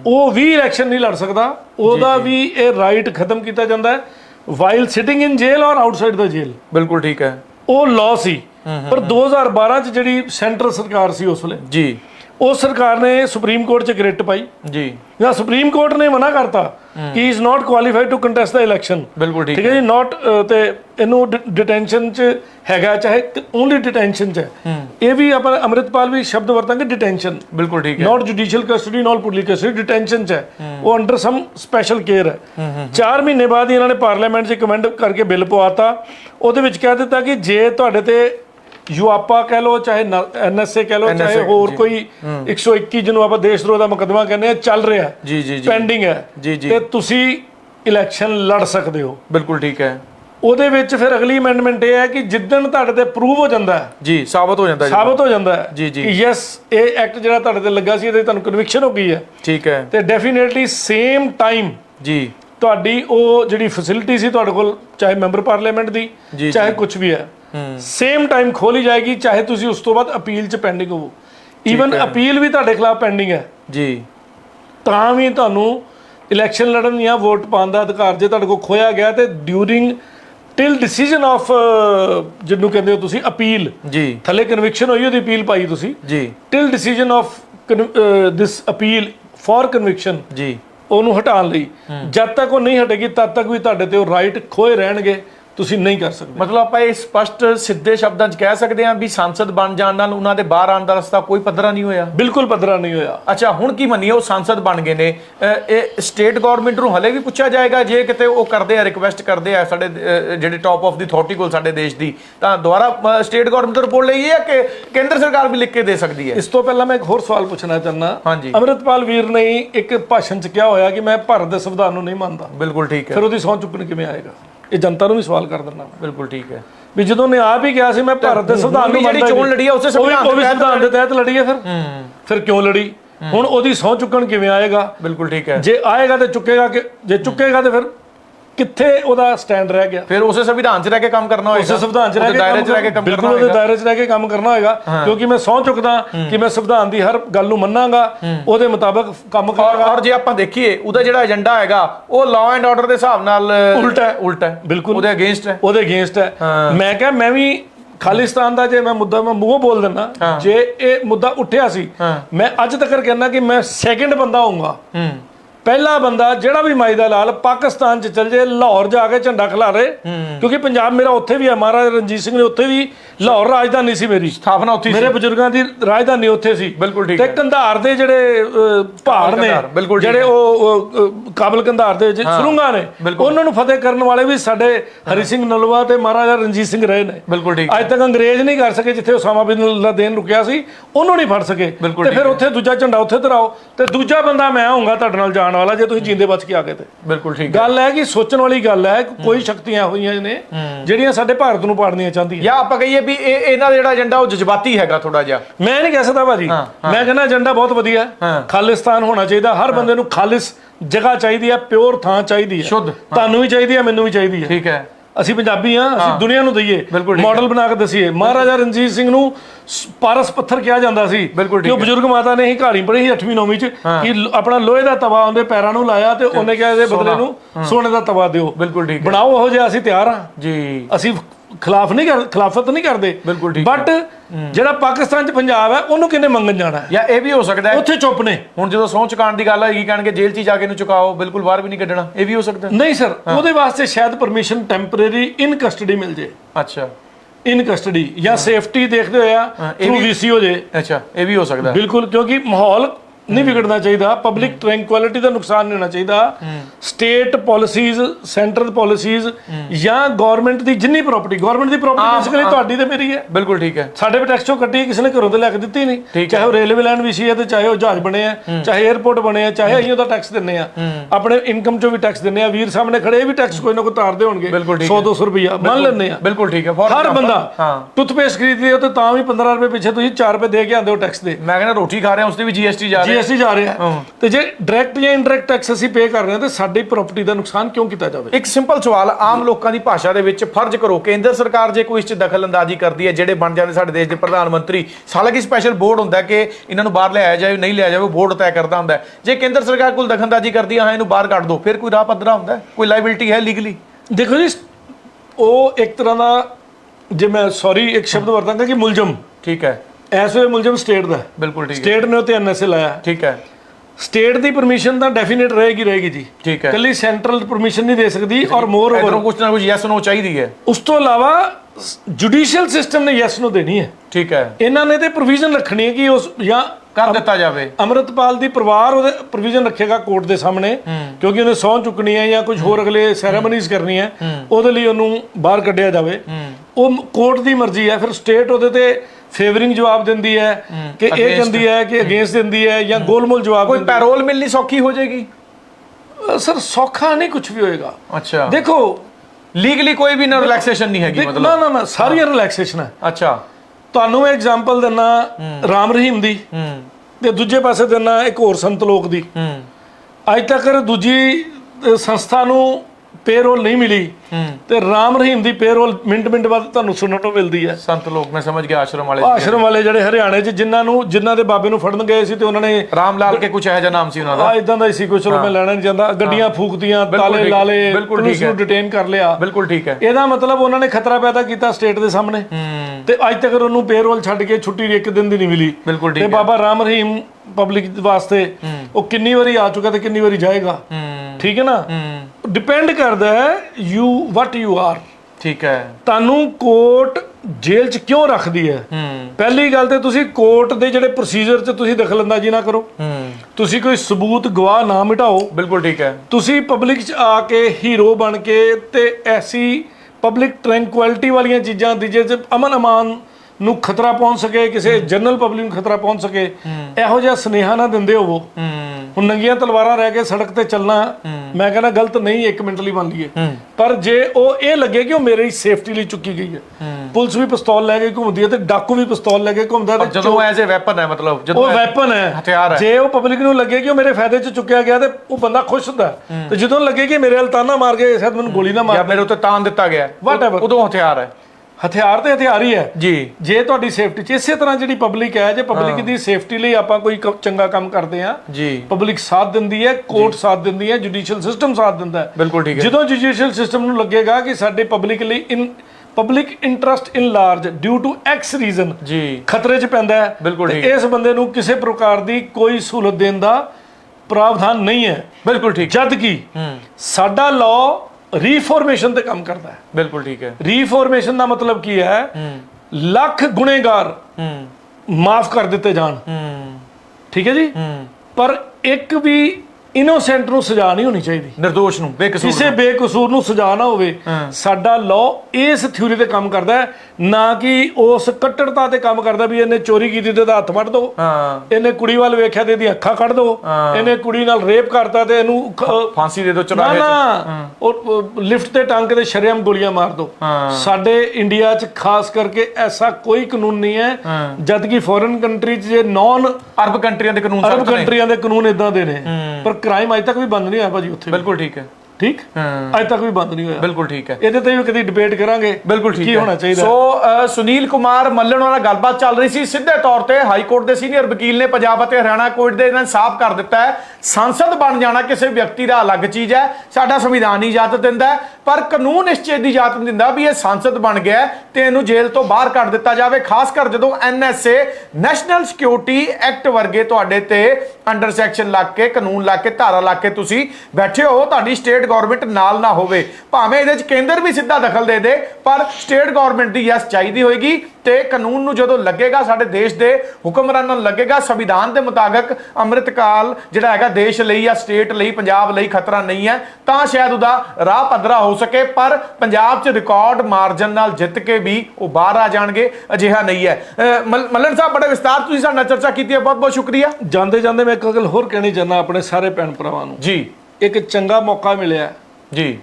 ਉਹ ਵੀ ਇਲੈਕਸ਼ਨ ਨਹੀਂ ਲੜ ਸਕਦਾ ਉਹਦਾ ਵੀ ਇਹ ਰਾਈਟ ਖਤਮ ਕੀਤਾ ਜਾਂਦਾ ਹੈ। ਵਾਈਲ ਸਿਟਿੰਗ ਇਨ ਜੇਲ ਔਰ ਆਊਟਸਾਈਡ ਦਾ ਜੇਲ ਬਿਲਕੁਲ ਠੀਕ ਹੈ। ਉਹ ਲਾਅ ਸੀ ਪਰ 2012 ਚ ਜਿਹੜੀ ਸੈਂਟਰ ਸਰਕਾਰ ਸੀ ਉਸ ਵੇਲੇ ਜੀ। ਉਸ ਸਰਕਾਰ ਨੇ ਸੁਪਰੀਮ ਕੋਰਟ ਚ ਗ੍ਰਿਟ ਪਾਈ। ਜੀ। ਜਾਂ ਸੁਪਰੀਮ ਕੋਰਟ ਨੇ ਮਨਾ ਕਰਤਾ ਕਿ is not qualified to contest the election ਬਿਲਕੁਲ ਠੀਕ ਹੈ ਜੀ ਨਾਟ ਤੇ ਇਹਨੂੰ ਡਿਟੈਂਸ਼ਨ ਚ ਹੈਗਾ ਚਾਹੇ ਓਨਲੀ ਡਿਟੈਂਸ਼ਨ ਚ ਇਹ ਵੀ ਆਪਾਂ ਅੰਮ੍ਰਿਤਪਾਲ ਵੀ ਸ਼ਬਦ ਵਰਤਾਂਗੇ ਡਿਟੈਂਸ਼ਨ ਬਿਲਕੁਲ ਠੀਕ ਹੈ। Not judicial custody not police custody detention ਚ ਹੈ। ਉਹ ਅੰਡਰ ਸਮ ਸਪੈਸ਼ਲ ਕੇਅਰ ਹੈ। 4 ਮਹੀਨੇ ਬਾਅਦ ਇਹਨਾਂ ਨੇ ਪਾਰਲੀਮੈਂਟ 'ਚ ਕਮੈਂਡ ਕਰਕੇ ਬਿੱਲ ਪਵਾਤਾ ਉਹਦੇ ਵਿੱਚ ਕਹਿ ਦਿੱਤਾ ਕਿ ਜੇ ਤੁਹਾਡੇ ਤੇ ਯੂਆਪਾ ਕਹਿ ਲਓ ਚਾਹੇ ਐਨਐਸਏ ਕਹਿ ਲਓ ਚਾਹੇ ਹੋਰ ਕੋਈ 121 ਜਿਹਨੂੰ ਆਪਾਂ ਦੇਸ਼ ਦਰੋਹ ਦਾ ਮੁਕੱਦਮਾ ਕਹਿੰਦੇ ਆ ਚੱਲ ਰਿਹਾ। ਜੀ ਜੀ ਜੀ। ਪੈਂਡਿੰਗ ਹੈ। ਜੀ, ਜੀ। ਤੇ ਤੁਸੀਂ ਇਲੈਕਸ਼ਨ ਲੜ ਸਕਦੇ ਹੋ। ਬਿਲਕੁਲ ਠੀਕ ਹੈ। ਉਹਦੇ ਵਿੱਚ ਫਿਰ ਅਗਲੀ ਅਮੈਂਡਮੈਂਟ ਇਹ ਹੈ ਕਿ ਜਿੱਦਣ ਤੁਹਾਡੇ ਤੇ ਪ੍ਰੂਵ ਹੋ ਜਾਂਦਾ ਹੈ ਜੀ ਸਾਬਤ ਹੋ ਜਾਂਦਾ ਜੀ। ਸਾਬਤ ਹੋ ਜਾਂਦਾ ਹੈ ਜੀ, ਜੀ। ਕਿ ਯੈਸ ਇਹ ਐਕਟ ਜਿਹੜਾ ਤੁਹਾਡੇ ਤੇ ਲੱਗਾ ਸੀ ਇਹਦੇ ਤੁਹਾਨੂੰ ਕਨਵਿਕਸ਼ਨ ਹੋ ਗਈ ਹੈ। ਠੀਕ ਹੈ। ਤੇ ਡੈਫੀਨੇਟਲੀ ਸੇਮ ਟਾਈਮ ਜੀ। ਤੁਹਾਡੀ ਉਹ ਜਿਹੜੀ ਫੈਸਿਲਿਟੀ ਸੀ ਤੁਹਾਡੇ ਕੋਲ ਚਾਹੇ ਮੈਂਬਰ ਪਾਰਲੀਮੈਂਟ ਦੀ ਚਾਹੇ ਕੁਝ ਵੀ ਹੈ ਸੇਮ ਟਾਈਮ ਖੋਲੀ ਜਾਏਗੀ ਚਾਹੇ ਤੁਸੀਂ ਉਸ ਤੋਂ ਬਾਅਦ ਅਪੀਲ 'ਚ ਪੈਂਡਿੰਗ ਹੋਵੋ। ਈਵਨ ਅਪੀਲ ਵੀ ਤੁਹਾਡੇ ਖਿਲਾਫ ਪੈਂਡਿੰਗ ਹੈ। ਜੀ। ਤਾਂ ਵੀ ਤੁਹਾਨੂੰ ਇਲੈਕਸ਼ਨ ਲੜਨ ਜਾਂ ਵੋਟ ਪਾਉਣ ਦਾ ਅਧਿਕਾਰ ਜੇ ਤੁਹਾਡੇ ਕੋਲ ਖੋਇਆ ਗਿਆ ਤੇ ਡਿਊਰਿੰਗ ਟਿਲ ਡਿਸੀਜਨ ਆਫ ਜਿਹਨੂੰ ਕਹਿੰਦੇ ਹੋ ਤੁਸੀਂ ਅਪੀਲ। ਜੀ। ਥੱਲੇ ਕਨਵਿਕਸ਼ਨ ਹੋਈ ਉਹਦੀ ਅਪੀਲ ਪਾਈ ਤੁਸੀਂ। ਜੀ। Till decision of this appeal for conviction ਜੀ। ਉਹਨੂੰ ਹਟਾਉਣ ਲਈ। ਜਦ ਤੱਕ ਉਹ ਨਹੀਂ ਹਟੇਗੀ ਤਦ ਤੱਕ ਵੀ ਤੁਹਾਡੇ ਤੇ ਉਹ ਰਾਈਟ ਖੋਏ ਰਹਿਣਗੇ। ਤੁਸੀਂ ਨਹੀਂ ਕਰ ਸਕਦੇ। ਮਤਲਬ ਆਪਾਂ ਇਹ ਸਪਸ਼ਟ ਸਿੱਧੇ ਸ਼ਬਦਾਂ 'ਚ ਕਹਿ ਸਕਦੇ ਹਾਂ ਵੀ ਸੰਸਦ ਬਣ ਜਾਣ ਨਾਲ ਉਹਨਾਂ ਦੇ ਬਾਹਰ ਆਉਣ ਦਾ ਰਸਤਾ ਕੋਈ ਪੱਧਰਾ ਨਹੀਂ ਹੋਇਆ। ਬਿਲਕੁਲ ਪੱਧਰਾ ਨਹੀਂ ਹੋਇਆ। ਅੱਛਾ ਹੁਣ ਕੀ ਮੰਨੀਏ ਉਹ ਸੰਸਦ ਬਣ ਗਏ ਨੇ? ਇਹ ਸਟੇਟ ਗਵਰਨਮੈਂਟ ਨੂੰ ਹਲੇ ਵੀ ਪੁੱਛਿਆ ਜਾਏਗਾ ਜੇ ਕਿਤੇ ਉਹ ਕਰਦੇ ਆ ਰਿਕਵੈਸਟ ਕਰਦੇ ਆ ਸਾਡੇ ਜਿਹੜੇ ਟਾਪ ਆਫ ਦੀ ਅਥਾਰਟੀ ਕੋਲ ਸਾਡੇ ਦੇਸ਼ ਦੀ ਤਾਂ ਦੁਬਾਰਾ ਸਟੇਟ ਗਵਰਨਮੈਂਟ ਤੋਂ ਰਿਪੋਰਟ ਲਈਏ ਜਾਂ ਕਿ ਕੇਂਦਰ ਸਰਕਾਰ ਵੀ ਲਿਖ ਕੇ ਦੇ ਸਕਦੀ ਹੈ? ਇਸ ਤੋਂ ਪਹਿਲਾਂ ਮੈਂ ਇੱਕ ਹੋਰ ਸਵਾਲ ਪੁੱਛਣਾ ਚਾਹੁੰਦਾ। ਹਾਂਜੀ। ਅੰਮ੍ਰਿਤਪਾਲ ਵੀਰ ਨੇ ਇੱਕ ਭਾਸ਼ਣ 'ਚ ਕਿਹਾ ਹੋਇਆ ਕਿ ਮੈਂ ਭਾਰਤ ਦੇ ਸੰਵਿਧਾਨ ਨੂੰ ਨਹੀਂ ਮੰਨਦਾ। ਬਿਲਕੁਲ ਠੀਕ ਹੈ। ਫਿਰ ਉਹਦੀ ਸਹੁੰ ਚੁੱਕਣ ਕਿਵੇਂ ਆਏਗਾ? ਇਹ ਜਨਤਾ ਨੂੰ ਵੀ ਸਵਾਲ ਕਰ ਦਿੰਦਾ ਬਿਲਕੁਲ ਠੀਕ ਹੈ। ਵੀ ਜਦੋਂ ਨੇ ਆਪ ਹੀ ਕਿਹਾ ਸੀ ਮੈਂ ਭਾਰਤ ਦੇ ਸੰਵਿਧਾਨ ਨੂੰ ਜਿਹੜੀ ਚੋਣ। ਲੜੀ ਆ, ਉਸੇ ਸੰਵਿਧਾਨ ਦੇ ਤਹਿਤ ਲੜੀ। ਹੈ ਫਿਰ। ਫਿਰ ਕਿਉਂ ਲੜੀ? ਹੁਣ ਉਹਦੀ ਸਹੁੰ ਚੁੱਕਣ ਕਿਵੇਂ ਆਏਗਾ? ਬਿਲਕੁਲ ਠੀਕ ਹੈ। ਜੇ ਆਏਗਾ ਤੇ ਚੁੱਕੇਗਾ ਕਿ ਜੇ ਚੁੱਕੇਗਾ ਤੇ ਫਿਰ ਕਿੱਥੇ ਉਹਦਾ ਸਟੈਂਡ ਰਹਿ ਗਿਆ? ਫਿਰ ਉਸੇ ਸੰਵਿਧਾਨ 'ਚ ਰਹਿ ਕੇ ਕੰਮ ਕਰਨਾ ਹੋਏਗਾ। ਉਸੇ ਸੰਵਿਧਾਨ 'ਚ ਰਹਿ ਕੇ ਦਾਇਰੇ 'ਚ ਰਹਿ ਕੇ ਕੰਮ ਬਿਲਕੁਲ ਕਰਨਾ ਉਹਦੇ ਹੋਏਗਾ। ਦਾਇਰੇ 'ਚ ਰਹਿ ਕੇ ਕੰਮ ਕਰਨਾ ਹੋਏਗਾ। ਕਿਉਂਕਿ ਮੈਂ ਸਹੁੰ ਚੁੱਕਦਾ ਕਿ ਮੈਂ ਸੰਵਿਧਾਨ ਦੀ ਹਰ ਗੱਲ ਨੂੰ ਮੰਨਾਂਗਾ ਉਹਦੇ ਮੁਤਾਬਕ ਕੰਮ ਕਰਾਂਗਾ। ਔਰ ਜੇ ਆਪਾਂ ਦੇਖੀਏ ਉਹਦਾ ਜਿਹੜਾ ਏਜੰਡਾ ਹੈਗਾ ਉਹ ਲਾਅ ਐਂਡ ਆਰਡਰ ਦੇ ਹਿਸਾਬ ਨਾਲ ਉਲਟਾ ਹੈ। ਉਲਟਾ ਹੈ। ਬਿਲਕੁਲ। ਉਹਦੇ ਅਗੇਂਸਟ ਹੈ। ਉਹਦੇ ਅਗੇਂਸਟ ਹੈ। ਮੈਂ ਕਿਹਾ ਮੈਂ ਵੀ ਖਾਲਿਸਤਾਨ ਦਾ ਜੇ ਮੈਂ ਮੁੱਦਾ ਮੈਂ ਮੂੰਹੋਂ ਬੋਲ ਦਿੰਦਾ ਜੇ ਇਹ ਮੁੱਦਾ ਉੱਠਿਆ ਸੀ ਮੈਂ ਅੱਜ ਤੱਕ ਕਹਿੰਦਾ ਕਿ ਮੈਂ ਸੈਕਿੰਡ ਬੰਦਾ ਹੋਊਂਗਾ। ਪਹਿਲਾ ਬੰਦਾ ਜਿਹੜਾ ਵੀ ਮਾਈ ਦਾ ਲਾਲ ਪਾਕਿਸਤਾਨ ਚ ਚਲ ਜੇ ਲਾਹੌਰ ਜਾ ਕੇ ਝੰਡਾ ਖਿਲਾਰੇ ਕਿਉਂਕਿ ਪੰਜਾਬ ਮੇਰਾ ਉੱਥੇ ਵੀ ਹੈ ਮਹਾਰਾਜਾ ਰਣਜੀਤ ਸਿੰਘ ਨੇ ਉੱਥੇ ਵੀ ਲਾਹੌਰ ਰਾਜਧਾਨੀ ਸੀ ਮੇਰੀ। ਸਥਾਪਨਾ ਉੱਥੇ ਹੀ ਮੇਰੇ ਬਜ਼ੁਰਗਾਂ ਦੀ ਰਾਜਧਾਨੀ ਉੱਥੇ ਸੀ। ਬਿਲਕੁਲ ਠੀਕ ਤੇ ਕੰਧਾਰ ਦੇ ਜਿਹੜੇ ਪਹਾੜ ਨੇ ਜਿਹੜੇ ਉਹ ਕਾਬਲ ਕੰਧਾਰ ਦੇ ਵਿੱਚ ਸੁਰੰਗਾਂ ਨੇ। ਉਹਨਾਂ ਨੂੰ ਫਤਿਹ ਕਰਨ ਵਾਲੇ ਵੀ ਸਾਡੇ ਹਰੀ ਸਿੰਘ ਨਲਵਾ ਤੇ ਮਹਾਰਾਜਾ ਰਣਜੀਤ ਸਿੰਘ ਰਹੇ ਨੇ। ਬਿਲਕੁਲ ਠੀਕ ਅੱਜ ਤੱਕ ਅੰਗਰੇਜ਼ ਨਹੀਂ ਕਰ ਸਕੇ ਜਿੱਥੇ ਉਸਾਮਾ ਬਿਨ ਲਾਦੇਨ ਰੁਕਿਆ ਸੀ ਉਹਨੂੰ ਨਹੀਂ ਫੜ ਸਕੇ। ਤੇ ਫਿਰ ਉੱਥੇ ਦੂਜਾ ਝੰਡਾ ਉੱਥੇ ਧਰਾਓ। ਤੇ ਦੂਜਾ ਬੰਦਾ ਮੈਂ ਹੋਊਂਗਾ ਤੁਹਾਡੇ ਨਾਲ ਜਾਣ ਵਾਲਾ ਜੇ ਤੁਸੀਂ ਜਿੰਦੇ ਬਚ ਕੇ ਆ ਗਏ ਤੇ। ਬਿਲਕੁਲ ਠੀਕ ਗੱਲ ਹੈ ਕਿ ਸੋਚਣ ਵਾਲੀ ਗੱਲ ਹੈ ਕੋਈ ਸ਼ਕਤੀਆਂ ਹੋਈਆਂ ਨੇ ਜਿਹੜੀਆਂ ਸਾਡੇ ਭਾਰਤ ਨੂੰ ਪਾੜਨੀਆਂ ਚਾਹੁੰਦੀਆਂ। ਜਾਂ ਆਪਾਂ ਕਹੀਏ ਵੀ ਇਹ ਇਹਨਾਂ ਦਾ ਜਿਹੜਾ ਏਜੰਡਾ ਉਹ ਜਜ਼ਬਾਤੀ ਹੈਗਾ ਥੋੜਾ ਜਿਹਾ। ਮੈਂ ਨਹੀਂ ਕਹਿ ਸਕਦਾ ਭਾਜੀ। ਮੈਂ ਕਹਿੰਦਾ ਏਜੰਡਾ ਬਹੁਤ ਵਧੀਆ। ਖਾਲਿਸਤਾਨ ਹੋਣਾ ਚਾਹੀਦਾ। ਹਰ ਬੰਦੇ ਨੂੰ ਖਾਲਿਸ ਜਗ੍ਹਾ ਚਾਹੀਦੀ ਹੈ ਪਿਓਰ ਥਾਂ ਚਾਹੀਦੀ ਹੈ। ਸ਼ੁੱਧ। ਤੁਹਾਨੂੰ ਵੀ ਚਾਹੀਦੀ ਹੈ ਮੈਨੂੰ ਵੀ ਚਾਹੀਦੀ ਹੈ। ਠੀਕ ਹੈ। ਅਸੀਂ ਪੰਜਾਬੀ ਹਾਂ ਅਸੀਂ ਦੁਨੀਆ ਨੂੰ ਦਈਏ। ਮਾਡਲ ਬਣਾ ਕੇ ਦਸੀਏ। ਮਹਾਰਾਜਾ ਰਣਜੀਤ ਸਿੰਘ ਨੂੰ ਪਾਰਸ ਪੱਥਰ ਕਿਹਾ ਜਾਂਦਾ ਸੀ ਕਿ ਉਹ ਬਜ਼ੁਰਗ ਮਾਤਾ ਨੇ ਹੀ ਕਹਾਣੀ ਪੜ੍ਹੀ ਸੀ 8ਵੀਂ 9ਵੀਂ ਚ ਕਿ ਆਪਣਾ ਲੋਹੇ ਦਾ ਤਵਾ ਉਹਦੇ ਪੈਰਾਂ ਨੂੰ ਲਾਇਆ ਤੇ ਉਹਨੇ ਕਿਹਾ ਇਹਦੇ ਬਦਲੇ ਨੂੰ ਸੋਨੇ ਦਾ ਤਵਾ ਦਿਓ। ਬਿਲਕੁਲ ਠੀਕ ਬਣਾਓ ਉਹ ਜਿਹਾ ਅਸੀਂ ਤਿਆਰ ਹਾਂ। ਜੀ। ਅਸੀਂ ਖਿਲਾਫ ਨਹੀਂ ਕਰ ਖਿਲਾਫਤ ਨਹੀਂ ਕਰਦੇ। ਬਿਲਕੁਲ ਠੀਕ ਬਟ ਜਿਹੜਾ ਪਾਕਿਸਤਾਨ ਚ ਪੰਜਾਬ ਹੈ ਉਹਨੂੰ ਕਿੰਨੇ ਮੰਗਣ ਜਾਣਾ? ਹੈ ਜਾਂ ਇਹ ਵੀ ਹੋ ਸਕਦਾ ਹੈ। ਉੱਥੇ ਚੁੱਪ ਨੇ। ਹੁਣ ਜਦੋਂ ਸਹੁੰ ਚੁਕਾਉਣ ਦੀ ਗੱਲ ਆਏਗੀ ਕਹਿਣਗੇ ਜੇਲ੍ਹ 'ਚ ਜਾ ਕੇ ਇਹਨੂੰ ਚੁਕਾਓ ਬਿਲਕੁਲ ਬਾਹਰ ਵੀ ਨਹੀਂ ਕੱਢਣਾ। ਇਹ ਵੀ ਹੋ ਸਕਦਾ। ਨਹੀਂ ਸਰ ਉਹਦੇ ਵਾਸਤੇ ਸ਼ਾਇਦ ਪਰਮਿਸ਼ਨ ਟੈਂਪਰੇਰੀ ਇਨ ਕਸਟਡੀ ਮਿਲ ਜੇ। ਅੱਛਾ। ਇਨ ਕਸਟਡੀ ਜਾਂ ਸੇਫਟੀ ਦੇਖਦੇ ਹੋਇਆ ਥਰੂ ਵੀਸੀ ਹੋ ਜੇ। ਅੱਛਾ ਇਹ ਵੀ ਹੋ ਸਕਦਾ। ਬਿਲਕੁਲ ਕਿਉਂਕਿ ਮਾਹੌਲ ਨਹੀਂ ਵਿਗੜਨਾ ਚਾਹੀਦਾ ਪਬਲਿਕ ਟ੍ਰੈਂਕੁਇਲਿਟੀ ਦਾ ਨੁਕਸਾਨ ਨਹੀਂ ਹੋਣਾ ਚਾਹੀਦਾ। ਸਟੇਟ ਪਾਲਿਸੀਜ਼ ਸੈਂਟਰਲ ਪਾਲਿਸੀਜ਼ ਜਾਂ ਗਵਰਨਮੈਂਟ ਦੀ ਜਿੰਨੀ ਪ੍ਰਾਪਰਟੀ ਗਵਰਨਮੈਂਟ ਦੀ ਪ੍ਰਾਪਰਟੀ ਬੇਸਿਕਲੀ ਤੁਹਾਡੀ ਤੇ ਮੇਰੀ ਹੈ। ਬਿਲਕੁਲ ਠੀਕ ਹੈ। ਸਾਡੇ ਵੀ ਟੈਕਸ ਚੋਂ ਕੱਟੀ ਕਿਸੇ ਨੇ ਘਰੋਂ ਤੇ ਲੈ ਕੇ ਦਿੱਤੀ ਨਹੀਂ। ਚਾਹੇ ਉਹ ਰੇਲਵੇ ਲਾਈਨ ਵਿਛੀ ਹੈ ਤੇ ਚਾਹੇ ਉਹ ਜਹਾਜ਼ ਬਣੇ ਆ ਚਾਹੇ 에어ਪੋਰਟ ਬਣੇ ਆ ਚਾਹੇ ਅਸੀਂ ਉਹਦਾ ਟੈਕਸ ਦਿੰਨੇ ਆ। ਆਪਣੇ ਇਨਕਮ ਚੋਂ ਵੀ ਟੈਕਸ ਦਿੰਨੇ ਆ। ਵੀਰ ਸਾਹਮਣੇ ਖੜੇ ਇਹ ਵੀ ਟੈਕਸ ਕੋਈ ਨਾ ਕੋਈ ਤਾਰਦੇ ਹੋਣਗੇ ਬਿਲਕੁਲ ਠੀਕ 100 200 ਰੁਪਇਆ ਮੰਨ ਲੈਂਦੇ ਆ। ਬਿਲਕੁਲ ਠੀਕ ਹੈ। ਹਰ ਬੰਦਾ ਟੁੱਥਪੇਸਟ ਖਰੀਦਦੇ ਹੋ ਤੇ ਤਾਂ ਵੀ 15 ਰੁਪਏ ਪਿੱਛੇ ਤੁਸੀਂ 4 ਰੁਪਏ ਦੇ ਕੇ ਆਉਂਦੇ ਹੋ ਟੈਕਸ ਦੇ। ਮੈਂ ਕਹਿੰਦਾ ਰੋਟੀ ਖਾ ਰਿਹਾ ਉਸ ਤੇ ਵੀ ਜੀਐਸਟੀ ਜਾ ਰਿਹਾ। ਜੀਐਸਟੀ ਜਾ ਰਿਹਾ ਤੇ ਜੇ ਡਾਇਰੈਕਟ ਜਾਂ ਇਨਡਾਇਰੈਕਟ ਟੈਕਸ ਅਸੀਂ ਪੇ ਕਰ ਰਹੇ ਹਾਂ ਤੇ ਸਾਡੀ ਪ੍ਰਾਪਰਟੀ ਦਾ ਨੁਕਸਾਨ ਕਿਉਂ ਕੀਤਾ ਜਾਵੇ? ਇੱਕ ਸਿੰਪਲ ਸਵਾਲ ਆਮ ਲੋਕਾਂ ਦੀ ਭਾਸ਼ਾ ਦੇ ਵਿੱਚ ਫਰਜ਼ ਕਰੋ ਕੇਂਦਰ ਸਰਕਾਰ ਜੇ ਕੋਈ ਇਸ 'ਚ ਦਖਲ ਅੰਦਾਜ਼ੀ ਕਰਦੀ ਹੈ ਜਿਹੜੇ ਬਣ ਜਾਂਦੇ ਸਾਡੇ ਦੇਸ਼ ਦੇ ਪ੍ਰਧਾਨ ਮੰਤਰੀ ਹਾਲਾਂਕਿ ਸਪੈਸ਼ਲ ਬੋਰਡ ਹੁੰਦਾ ਕਿ ਇਹਨਾਂ ਨੂੰ ਬਾਹਰ ਲਿਆਇਆ ਜਾਵੇ ਨਹੀਂ ਲਿਆਇਆ ਜਾਵੇ ਬੋਰਡ ਤੈਅ ਕਰਦਾ ਹੁੰਦਾ ਹੈ। ਜੇ ਕੇਂਦਰ ਸਰਕਾਰ ਕੋਲ ਦਖਲਅੰਦਾਜ਼ੀ ਕਰਦੀ ਹੈ ਹਾਂ ਇਹਨੂੰ ਬਾਹਰ ਕੱਢ ਦਿਓ ਫਿਰ ਕੋਈ ਰਾਹ ਪੱਧਰਾ ਹੁੰਦਾ ਹੈ? ਕੋਈ ਲਾਇਬਿਲਟੀ ਹੈ ਲੀਗਲੀ ਦੇਖੋ ਜੀ ਉਹ ਇੱਕ ਤਰ੍ਹਾਂ ਦਾ ਜੇ ਮੈਂ ਸੌਰੀ ਇੱਕ ਸ਼ਬਦ ਵਰਤਾਂਗਾ ਕਿ ਮੁਲਜ਼ਮ। ਠੀਕ ਹੈ। ਐਸ ਵੇ ਮੁਲਜ਼ਮ ਸਟੇਟ ਦਾ। ਬਿਲਕੁਲ ਠੀਕ ਹੈ। ਸਟੇਟ ਨੇ ਉਤੇ ਐਨਐਸਏ ਲਾਇਆ। ਠੀਕ ਹੈ। ਸਟੇਟ ਦੀ ਪਰਮਿਸ਼ਨ ਤਾਂ ਡੈਫੀਨਿਟ ਰਹੇਗੀ ਰਹੇਗੀ ਜੀ। ਠੀਕ ਹੈ। ਕੱਲੀ ਸੈਂਟਰਲ ਪਰਮਿਸ਼ਨ ਨਹੀਂ ਦੇ ਸਕਦੀ ਔਰ ਮੋਰ ਇਧਰੋਂ ਕੁਝ ਨਾ ਕੁਝ ਯੈਸ ਨੋ ਚਾਹੀਦੀ ਹੈ। ਉਸ ਤੋਂ ਇਲਾਵਾ ਜੁਡੀਸ਼ੀਅਲ ਸਿਸਟਮ ਨੇ ਯੈਸ ਨੂੰ ਦੇਣੀ ਹੈ। ਠੀਕ ਹੈ। ਇਹਨਾਂ ਨੇ ਤੇ ਪ੍ਰੋਵੀਜ਼ਨ ਰੱਖਣੀ ਹੈ ਕਿ ਉਸ ਜਾਂ ਕਰ ਦਿੱਤਾ ਜਾਵੇ। ਅਮਰਤਪਾਲ ਦੀ ਪਰਿਵਾਰ ਉਹਦੇ ਪ੍ਰੋਵੀਜ਼ਨ ਰੱਖੇਗਾ ਕੋਰਟ ਦੇ ਸਾਹਮਣੇ ਕਿਉਂਕਿ ਉਹਨੇ ਸਹੁੰ ਚੁੱਕਣੀ ਹੈ ਜਾਂ ਕੁਝ ਹੋਰ ਅਗਲੇ ਸੈਰੇਮਨੀਜ਼ ਕਰਨੀ ਹੈ ਉਹਦੇ ਲਈ ਉਹਨੂੰ ਬਾਹਰ ਕੱਢਿਆ ਜਾਵੇ। ਉਹ ਕੋਰਟ ਦੀ ਮਰਜ਼ੀ ਹੈ ਫਿਰ ਸਟੇਟ ਉਹਦੇ ਤੇ ਫੇਵਰਿੰਗ ਜਵਾਬ ਦਿੰਦੀ ਹੈ ਕਿ ਇਹ ਕਹਿੰਦੀ ਹੈ ਕਿ ਅਗੇਂਸਟ ਦਿੰਦੀ ਹੈ ਜਾਂ ਗੋਲਮੋਲ ਜਵਾਬ ਕੋਈ ਪੈਰੋਲ ਮਿਲਣੀ ਸੌਖੀ ਹੋ ਜਾਏਗੀ? ਦਿੰਦੀ ਸਰ ਸੌਖਾ ਨਹੀਂ ਕੁਝ ਵੀ ਹੋਏਗਾ। ਅੱਛਾ। ਦੇਖੋ ਲੀਗਲੀ ਕੋਈ ਵੀ ਨਾ ਰਿਲੈਕਸੇਸ਼ਨ ਨਹੀਂ ਹੈਗੀ ਮਤਲਬ। ਨਾ ਨਾ ਨਾ ਸਾਰੀਆਂ ਰਿਲੈਕਸੇਸ਼ਨ ਹੈ। ਅੱਛਾ। ਤੁਹਾਨੂੰ ਮੈਂ ਐਗਜ਼ਾਮਪਲ ਦਿੰਨਾ ਰਾਮ ਰਹੀਮ ਦੀ। ਤੇ ਦੂਜੇ ਪਾਸੇ ਦਿੰਨਾ ਇੱਕ ਹੋਰ ਸੰਤਲੋਕ ਦੀ। ਹੂੰ। ਅੱਜ ਤੱਕ ਦੂਜੀ ਸੰਸਥਾ ਨੂੰ ਪੇਰੋਲ ਨਹੀਂ ਮਿਲੀ ਤੇ ਰਾਮ ਰਹੀਮ ਦੀ ਪੇਰੋਲ ਮਿੰਟ ਮਿੰਟ ਬਾਅਦ ਤੁਹਾਨੂੰ ਸੁਣਨ ਨੂੰ ਮਿਲਦੀ ਹੈ। ਸੰਤ ਲੋਕ ਮੈਂ ਸਮਝ ਗਿਆ ਆਸ਼ਰਮ ਵਾਲੇ ਆਸ਼ਰਮ ਵਾਲੇ ਜਿਹੜੇ ਹਰਿਆਣੇ 'ਚ ਜਿਨ੍ਹਾਂ ਨੂੰ ਜਿਨ੍ਹਾਂ ਦੇ ਬਾਬੇ ਨੂੰ ਫੜਨ ਗਏ ਸੀ ਤੇ ਉਹਨਾਂ ਨੇ ਰਾਮ ਲਾਲ ਕੇ ਕੁਝ ਇਹੋ ਜਿਹਾ ਨਾਮ ਸੀ ਉਹਨਾਂ ਦਾ। ਆ ਇਦਾਂ ਦਾ ਹੀ ਸੀ ਕੋਈ ਚਲੋ ਮੈਂ ਲੈਣਾ ਨਹੀਂ ਚਾਹੁੰਦਾ। ਗੱਡੀਆਂ ਫੂਕਤੀਆਂ ਤਾਲੇ ਲਾਲੇ ਪੁਲਿਸ। ਨੂੰ ਡਿਟੇਨ ਕਰ ਲਿਆ। ਬਿਲਕੁਲ ਠੀਕ ਹੈ। ਇਹਦਾ ਮਤਲਬ ਉਹਨਾਂ ਨੇ ਖਤਰਾ ਪੈਦਾ ਕੀਤਾ ਸਟੇਟ ਦੇ ਸਾਹਮਣੇ। ਤੇ ਅੱਜ ਤੱਕ ਉਹਨੂੰ ਪੇਰੋਲ ਛੱਡ ਕੇ ਛੁੱਟੀ ਇੱਕ ਦਿਨ ਦੀ ਨਹੀਂ ਮਿਲੀ। ਬਿਲਕੁਲ ਤੇ ਠੀਕ ਹੈ। ਬਾਬਾ ਰਾਮ ਰਹੀਮ ਪਬਲਿਕ ਵਾਸਤੇ ਉਹ ਕਿੰਨੀ ਵਾਰੀ ਆ ਚੁੱਕਾ ਤੇ ਕਿੰਨੀ ਵਾਰੀ ਜਾਏਗਾ। ਠੀਕ ਹੈ ਨਾ? ਡਿਪੈਂਡ ਕਰਦਾ ਹੈ ਯੂ ਵਾਟ ਯੂ ਆਰ ਠੀਕ ਹੈ। ਤੁਹਾਨੂੰ ਕੋਰਟ ਜੇਲ੍ਹ 'ਚ ਕਿਉਂ ਰੱਖਦੀ ਹੈ? ਪਹਿਲੀ ਗੱਲ ਤੇ ਤੁਸੀਂ ਕੋਰਟ ਦੇ ਜਿਹੜੇ ਪ੍ਰੋਸੀਜਰ 'ਚ ਤੁਸੀਂ ਦਖਲਅੰਦਾਜ਼ੀ ਨਾ ਕਰੋ। ਤੁਸੀਂ ਕੋਈ ਸਬੂਤ ਗਵਾਹ ਨਾ ਮਿਟਾਓ। ਬਿਲਕੁਲ ਠੀਕ ਹੈ। ਤੁਸੀਂ ਪਬਲਿਕ 'ਚ ਆ ਕੇ ਹੀਰੋ ਬਣ ਕੇ ਤੇ ਐਸੀ ਪਬਲਿਕ ਟ੍ਰੈਂਕੁਇਲਿਟੀ ਵਾਲੀਆਂ ਚੀਜ਼ਾਂ ਦੀ 'ਚ ਅਮਨ ਅਮਾਨ ਨੂੰ ਖਤਰਾ ਪਹੁੰਚ ਸਕੇ ਕਿਸੇ ਜਨਰਲ ਪਬਲਿਕ ਨੂੰ ਖਤਰਾ ਪਹੁੰਚ ਸਕੇ ਇਹੋ ਜਿਹਾ ਸੁਨੇਹਾ ਨਾ ਦਿੰਦੇ ਹੋਵੋ। ਹੂੰ। ਹੁਣ ਨੰਗੀਆਂ ਤਲਵਾਰਾਂ ਰਹਿ ਕੇ ਸੜਕ ਤੇ ਚੱਲਣਾ ਮੈਂ ਕਹਿੰਦਾ ਗਲਤ ਨਹੀਂ ਇੱਕ ਮਿੰਟ ਲਈ ਮੰਨ ਲਈਏ। ਪਰ ਜੇ ਉਹ ਇਹ ਲੱਗੇ ਕਿ ਉਹ ਮੇਰੇ ਸੇਫਟੀ ਲਈ ਚੁੱਕੀ ਗਈ ਹੈ। ਪੁਲਿਸ ਵੀ ਪਿਸਤੌਲ ਲੈ ਕੇ ਘੁੰਮਦੀ ਹੈ ਤੇ ਡਾਕੂ ਵੀ ਪਿਸਤੌਲ ਲੈ ਕੇ ਘੁੰਮਦਾ ਤੇ ਜਦੋਂ ਐਜ਼ ਅ ਵੈਪਨ ਹੈ ਮਤਲਬ ਜਦੋਂ ਉਹ ਵੈਪਨ ਹੈ। ਹਥਿਆਰ ਹੈ। ਜੇ ਉਹ ਪਬਲਿਕ ਨੂੰ ਲੱਗੇ ਕਿ ਉਹ ਮੇਰੇ ਫਾਇਦੇ 'ਚ ਚੁੱਕਿਆ ਗਿਆ ਤੇ ਉਹ ਬੰਦਾ ਖੁਸ਼ ਹੁੰਦਾ। ਤੇ ਜਦੋਂ ਲੱਗੇ ਕਿ ਮੇਰੇ ਅਲਤਾਨਾ ਮਾਰ ਕੇ ਸ਼ਾਇਦ ਮੈਨੂੰ ਗੋਲੀ ਨਾ ਮਾਰ ਜਾਂ ਮੇਰੇ ਉੱਤੇ ਤਾਨ ਦਿੱਤਾ ਗਿਆ Whatever. ਉਦੋਂ ਹਥਿਆਰ ਹੈ। ਹਥਿਆਰ ਤੇ ਹਥਿਆਰ ਹੀ ਜੀ। ਜੇ ਤੁਹਾਡੀ ਸੇਫਟੀ 'ਚ ਇਸੇ ਤਰ੍ਹਾਂ ਜਿਹੜੀ ਪਬਲਿਕ ਹੈ ਜੇ ਪਬਲਿਕ ਦੀ ਸੇਫਟੀ ਲਈ ਆਪਾਂ ਕੋਈ ਚੰਗਾ ਕੰਮ ਕਰਦੇ ਆ ਜੀ। ਪਬਲਿਕ ਸਾਥ ਦਿੰਦੀ ਹੈ ਕੋਰਟ ਸਾਥ ਦਿੰਦੀ ਹੈ ਜੁਡੀਸ਼ੀਅਲ ਸਿਸਟਮ ਸਾਥ ਦਿੰਦਾ ਹੈ। ਬਿਲਕੁਲ ਠੀਕ ਹੈ। ਜਦੋਂ ਜੁਡੀਸ਼ੀਅਲ ਸਿਸਟਮ ਨੂੰ ਲੱਗੇਗਾ ਕਿ ਸਾਡੇ ਪਬਲਿਕ ਲਈ in public interest in large due to X reason ਜੀ। ਖਤਰੇ 'ਚ ਪੈਂਦਾ ਹੈ ਬਿਲਕੁਲ ਠੀਕ। ਇਸ ਬੰਦੇ ਨੂੰ ਕਿਸੇ ਪ੍ਰਕਾਰ ਦੀ ਕੋਈ ਸਹੂਲਤ ਦੇਣ ਦਾ ਪ੍ਰਾਵਧਾਨ ਨਹੀਂ ਹੈ। ਬਿਲਕੁਲ ਠੀਕ। ਜਦ ਕਿ ਸਾਡਾ ਲਾਅ ਰੀਫਾਰਮੇਸ਼ਨ ਤੇ ਕੰਮ ਕਰਦਾ ਹੈ। ਬਿਲਕੁਲ ਠੀਕ ਹੈ। ਰੀਫਾਰਮੇਸ਼ਨ ਦਾ ਮਤਲਬ ਕੀ ਹੈ? ਲੱਖ ਗੁਨੇਗਾਰ ਮਾਫ ਕਰ ਦਿੱਤੇ ਜਾਣ। ਠੀਕ ਹੈ ਜੀ? ਪਰ ਇੱਕ ਵੀ ਇਨੋਸੈਂਟ ਨੂੰ ਸਜ਼ਾ ਨਹੀਂ ਹੋਣੀ ਚਾਹੀਦੀ। ਨਿਰਦੋਸ਼ ਨੂੰ ਬੇਕਸੂਰ ਕਿਸੇ ਬੇਕਸੂਰ ਨੂੰ ਸਜ਼ਾ ਨਾ ਹੋਵੇ। ਸਾਡਾ ਲਾਅ ਇਸ ਥਿਊਰੀ ਤੇ ਕੰਮ ਕਰਦਾ ਹੈ ਨਾ ਕਿ ਉਸ ਕੱਟੜਤਾ ਤੇ ਕੰਮ ਕਰਦਾ ਵੀ ਇਹਨੇ ਚੋਰੀ ਕੀਤੀ ਤੇ ਹੱਥ ਵੱਢ ਦੋ। ਹਾਂ। ਇਹਨੇ ਕੁੜੀ ਵੱਲ ਵੇਖਿਆ ਤੇ ਇਹਦੀ ਅੱਖਾਂ ਕੱਢ ਦੋ। ਇਹਨੇ ਕੁੜੀ ਨਾਲ ਰੇਪ ਕਰਤਾ ਤੇ ਇਹਨੂੰ ਫਾਂਸੀ ਦੇ ਦਿਓ ਨਾ ਚੁਰਾਹੇ 'ਚ। ਨਾ ਉਹ ਲਿਫਟ ਤੇ ਟੰਗ ਤੇ ਸ਼ਰੇਆਮ ਗੋਲੀਆਂ ਮਾਰ ਦੋ। ਸਾਡੇ ਇੰਡੀਆ 'ਚ ਖਾਸ ਕਰਕੇ ਐਸਾ ਕੋਈ ਕਾਨੂੰਨ ਨਹੀਂ ਹੈ। ਜਦ ਕਿ ਫੋਰਨ ਕੰਟਰੀ 'ਚ ਜੇ ਨਾਨ ਅਰਬ ਕੰਟਰੀਆਂ ਦੇ ਕਾਨੂੰਨ ਅਰਬ ਕੰਟਰੀਆਂ ਦੇ ਕਾਨੂੰਨ ਇਦਾਂ ਦੇ ਨੇ। ਪਰ ਕ੍ਰਾਈਮ ਅਜੇ ਤੱਕ ਵੀ ਬੰਦ ਨਹੀਂ ਹੋਇਆ ਭਾਜੀ ਉੱਥੇ ਬਿਲਕੁਲ ਠੀਕ ਹੈ। ਠੀਕ? ਹਾਂ। ਅਜੇ ਤੱਕ ਵੀ ਬੰਦ ਨਹੀਂ ਹੋਇਆ। ਬਿਲਕੁਲ ਠੀਕ ਹੈ। ਇਹਦੇ ਤੇ ਵੀ ਕਦੀ ਡਿਬੇਟ ਕਰਾਂਗੇ ਬਿਲਕੁਲ ਠੀਕ ਕੀ ਹੈ। ਹੋਣਾ ਚਾਹੀਦਾ। ਸੋ ਸੁਨੀਲ ਕੁਮਾਰ ਮੱਲਣ ਵਾਲਾ ਗੱਲਬਾਤ ਚੱਲ ਰਹੀ ਸੀ। ਸਿੱਧੇ ਤੌਰ ਤੇ ਹਾਈ ਕੋਰਟ ਦੇ ਸੀਨੀਅਰ ਵਕੀਲ ਨੇ ਪੰਜਾਬ ਅਤੇ ਹਰਿਆਣਾ ਕੋਰਟ ਦੇ ਇਹਨਾਂ ਸਾਫ਼ ਕਰ ਦਿੱਤਾ ਹੈ। ਸੰਸਦ ਬਣ ਜਾਣਾ ਕਿਸੇ ਵਿਅਕਤੀ ਦਾ ਅਲੱਗ ਚੀਜ਼ ਹੈ। ਸਾਡਾ ਸੰਵਿਧਾਨ ਹੀ ਇਜਾਜ਼ਤ ਦਿੰਦਾ ਹੈ। ਪਰ ਕਾਨੂੰਨ ਇਸ ਚੀਜ਼ ਦੀ ਇਜਾਜ਼ਤ ਨਹੀਂ ਦਿੰਦਾ ਵੀ ਇਹ ਸੰਸਦ ਬਣ ਗਿਆ ਤੇ ਇਹਨੂੰ ਜੇਲ੍ਹ ਤੋਂ ਬਾਹਰ ਕੱਢ ਦਿੱਤਾ ਜਾਵੇ। ਖਾਸ ਕਰ ਜਦੋਂ ਐਨਐਸਏ ਨੈਸ਼ਨਲ ਸਿਕਿਉਰਿਟੀ ਐਕਟ ਵਰਗੇ ਤੁਹਾਡੇ ਤੇ ਅੰਡਰ ਸੈਕਸ਼ਨ ਲੱਗ ਕੇ ਕਾਨੂੰਨ ਲੱਗ ਕੇ ਧਾਰਾ ਲੱਗ ਕੇ ਤੁਸੀਂ ਬੈਠੇ ਹੋ ਤੁਹਾਡੀ ਸਟੇਟ ਗਵਰਨਮੈਂਟ ਨਾਲ ਨਾ ਹੋਵੇ। ਭਾਵੇਂ ਇਹਦੇ ਚ ਕੇਂਦਰ ਵੀ ਸਿੱਧਾ ਦਖਲ ਦੇ ਦੇ ਪਰ ਸਟੇਟ ਗਵਰਨਮੈਂਟ ਦੀ ਯੈਸ ਚਾਹੀਦੀ ਹੋਏਗੀ ਤੇ ਕਾਨੂੰਨ ਨੂੰ ਜਦੋਂ ਲੱਗੇਗਾ ਸਾਡੇ ਦੇਸ਼ ਦੇ ਹੁਕਮਰਾਨਾਂ ਨੂੰ ਲੱਗੇਗਾ ਸੰਵਿਧਾਨ ਦੇ ਮੁਤਾਬਕ ਅੰਮ੍ਰਿਤਕਾਲ ਜਿਹੜਾ ਹੈਗਾ ਦੇਸ਼ ਲਈ ਜਾਂ ਸਟੇਟ ਲਈ ਪੰਜਾਬ ਲਈ ਖਤਰਾ ਨਹੀਂ ਹੈ ਤਾਂ ਸ਼ਾਇਦ ਉਹਦਾ ਰਾਹ ਪੱਧਰਾ ਹੋ ਸਕੇ ਪਰ ਪੰਜਾਬ 'ਚ ਰਿਕਾਰਡ ਮਾਰਜਨ ਨਾਲ ਜਿੱਤ ਕੇ ਵੀ ਉਹ ਬਾਹਰ ਆ ਜਾਣਗੇ ਅਜਿਹਾ ਨਹੀਂ ਹੈ। ਮੱਲਣ ਸਾਹਿਬ ਬੜੇ ਵਿਸਤਾਰ ਤੁਸੀਂ ਸਾਡੇ ਨਾਲ ਚਰਚਾ ਕੀਤੀ ਹੈ ਬਹੁਤ ਬਹੁਤ ਸ਼ੁਕਰੀਆ। ਜਾਂਦੇ ਜਾਂਦੇ ਮੈਂ ਇੱਕ ਗੱਲ ਹੋਰ ਕਹਿਣੀ ਚਾਹੁੰਦਾ ਆਪਣੇ ਸਾਰੇ ਭੈਣ ਭਰਾਵਾਂ ਨੂੰ। ਜੀ। ਇੱਕ ਚੰਗਾ ਮੌਕਾ ਮਿਲਿਆ। ਜੀ।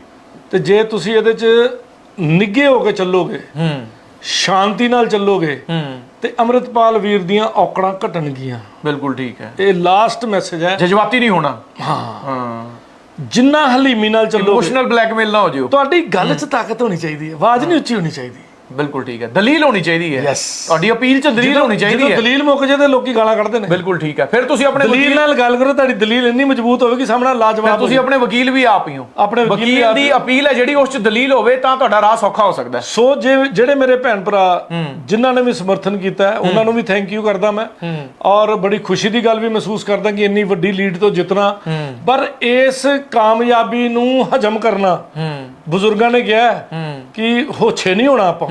ਤੇ ਜੇ ਤੁਸੀਂ ਇਹਦੇ 'ਚ ਨਿੱਗੇ ਹੋ ਕੇ ਚੱਲੋਗੇ ਹੂੰ। ਸ਼ਾਂਤੀ ਨਾਲ ਚੱਲੋਗੇ ਹੂੰ। ਤੇ ਅਮਰਿਤਪਾਲ ਵੀਰ ਦੀਆਂ ਔਕੜਾਂ ਘਟਣਗੀਆਂ। ਬਿਲਕੁਲ ਠੀਕ ਹੈ। ਇਹ ਲਾਸਟ ਮੈਸੇਜ ਹੈ। ਜਜ਼ਬਾਤੀ ਨਹੀਂ ਹੋਣਾ। ਹਾਂ। ਹਾਂ। ਜਿੰਨਾ ਹਲੀਮੀ ਨਾਲ ਚੱਲੋਗੇ ਇਮੋਸ਼ਨਲ ਬਲੈਕਮੇਲ ਨਾ ਹੋ ਜਿਓ। ਤੁਹਾਡੀ ਗੱਲ 'ਚ ਤਾਕਤ ਹੋਣੀ ਚਾਹੀਦੀ ਹੈ ਆਵਾਜ਼ ਨਹੀਂ ਉੱਚੀ ਹੋਣੀ ਚਾਹੀਦੀ। ਬਿਲਕੁਲ ਠੀਕ ਹੈ। ਦਲੀਲ ਹੋਣੀ ਚਾਹੀਦੀ ਹੈ। Yes. ਤੁਹਾਡੀ ਅਪੀਲ 'ਚ ਦਲੀਲ ਹੋਣੀ ਚਾਹੀਦੀ ਜਦੋਂ ਹੈ। ਦਲੀਲ ਮੁੱਕ ਜੇ ਤੇ ਲੋਕੀ ਗਾਲਾਂ ਕੱਢਦੇ ਨੇ। ਬਿਲਕੁਲ ਠੀਕ ਹੈ। ਫਿਰ ਤੁਸੀਂ ਆਪਣੇ ਦਲੀਲ ਵਕੀਲ ਨਾਲ ਗੱਲ ਕਰੋ ਤੁਹਾਡੀ ਦਲੀਲ ਇੰਨੀ ਮਜ਼ਬੂਤ ਹੋਵੇ ਕਿ ਸਾਹਮਣਾ ਲਾਜਵਾਬ ਤੁਸੀਂ ਆਪਣੇ ਵਕੀਲ ਵੀ ਆਪ ਹੀ ਹੋ। ਆਪਣੇ ਵਕੀਲ ਵੀ ਵਕੀਲ ਆਪ ਦੀ ਅਪੀਲ ਹੈ ਜਿਹੜੀ ਉਸ 'ਚ ਦਲੀਲ ਹੋਵੇ ਤਾਂ ਤੁਹਾਡਾ ਰਾਹ ਸੌਖਾ ਹੋ ਸਕਦਾ ਹੈ। ਸੋ ਜੇ ਜਿਹੜੇ ਮੇਰੇ ਭੈਣ ਭਰਾ ਜਿਨ੍ਹਾਂ ਨੇ ਵੀ ਸਮਰਥਨ ਕੀਤਾ ਹੈ ਉਹਨਾਂ ਨੂੰ ਵੀ ਥੈਂਕ ਯੂ ਕਰਦਾ ਮੈਂ। ਔਰ ਬੜੀ ਖੁਸ਼ੀ ਦੀ ਗੱਲ ਵੀ ਮਹਿਸੂਸ ਕਰਦਾ ਕਿ ਇੰਨੀ ਵੱਡੀ ਲੀਡ ਤੋਂ ਜਿੱਤਣਾ। ਪਰ ਇਸ ਕਾਮਯਾਬੀ ਨੂੰ ਹਜਮ ਕਰਨਾ ਬਜ਼ੁਰਗਾਂ ਨੇ ਕਿਹਾ ਕਿ ਹੋਛੇ ਨਹੀਂ ਹੋਣਾ ਆਪਾਂ।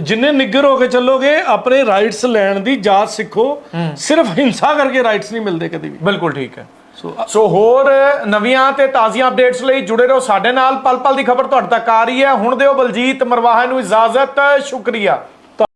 ਜਿੰਨੇ ਨਿੱਗਰ ਹੋ ਕੇ ਚੱਲੋਗੇ ਆਪਣੇ ਰਾਈਟਸ ਲੈਣ ਦੀ ਜਾਚ ਸਿੱਖੋ। ਸਿਰਫ ਹਿੰਸਾ ਕਰਕੇ ਰਾਈਟਸ ਨਹੀਂ ਮਿਲਦੇ ਕਦੀ ਵੀ। ਬਿਲਕੁਲ ਠੀਕ ਹੈ। ਸੋ ਹੋਰ ਨਵੀਆਂ ਤੇ ਤਾਜ਼ੀਆਂ ਅਪਡੇਟਸ ਲਈ ਜੁੜੇ ਰਹੋ ਸਾਡੇ ਨਾਲ। ਪਲ ਪਲ ਦੀ ਖਬਰ ਤੁਹਾਡੇ ਤੱਕ ਆ ਰਹੀ ਹੈ। ਹੁਣ ਦਿਓ ਬਲਜੀਤ ਮਰਵਾਹਾ ਨੂੰ ਇਜਾਜ਼ਤ। ਸ਼ੁਕਰੀਆ।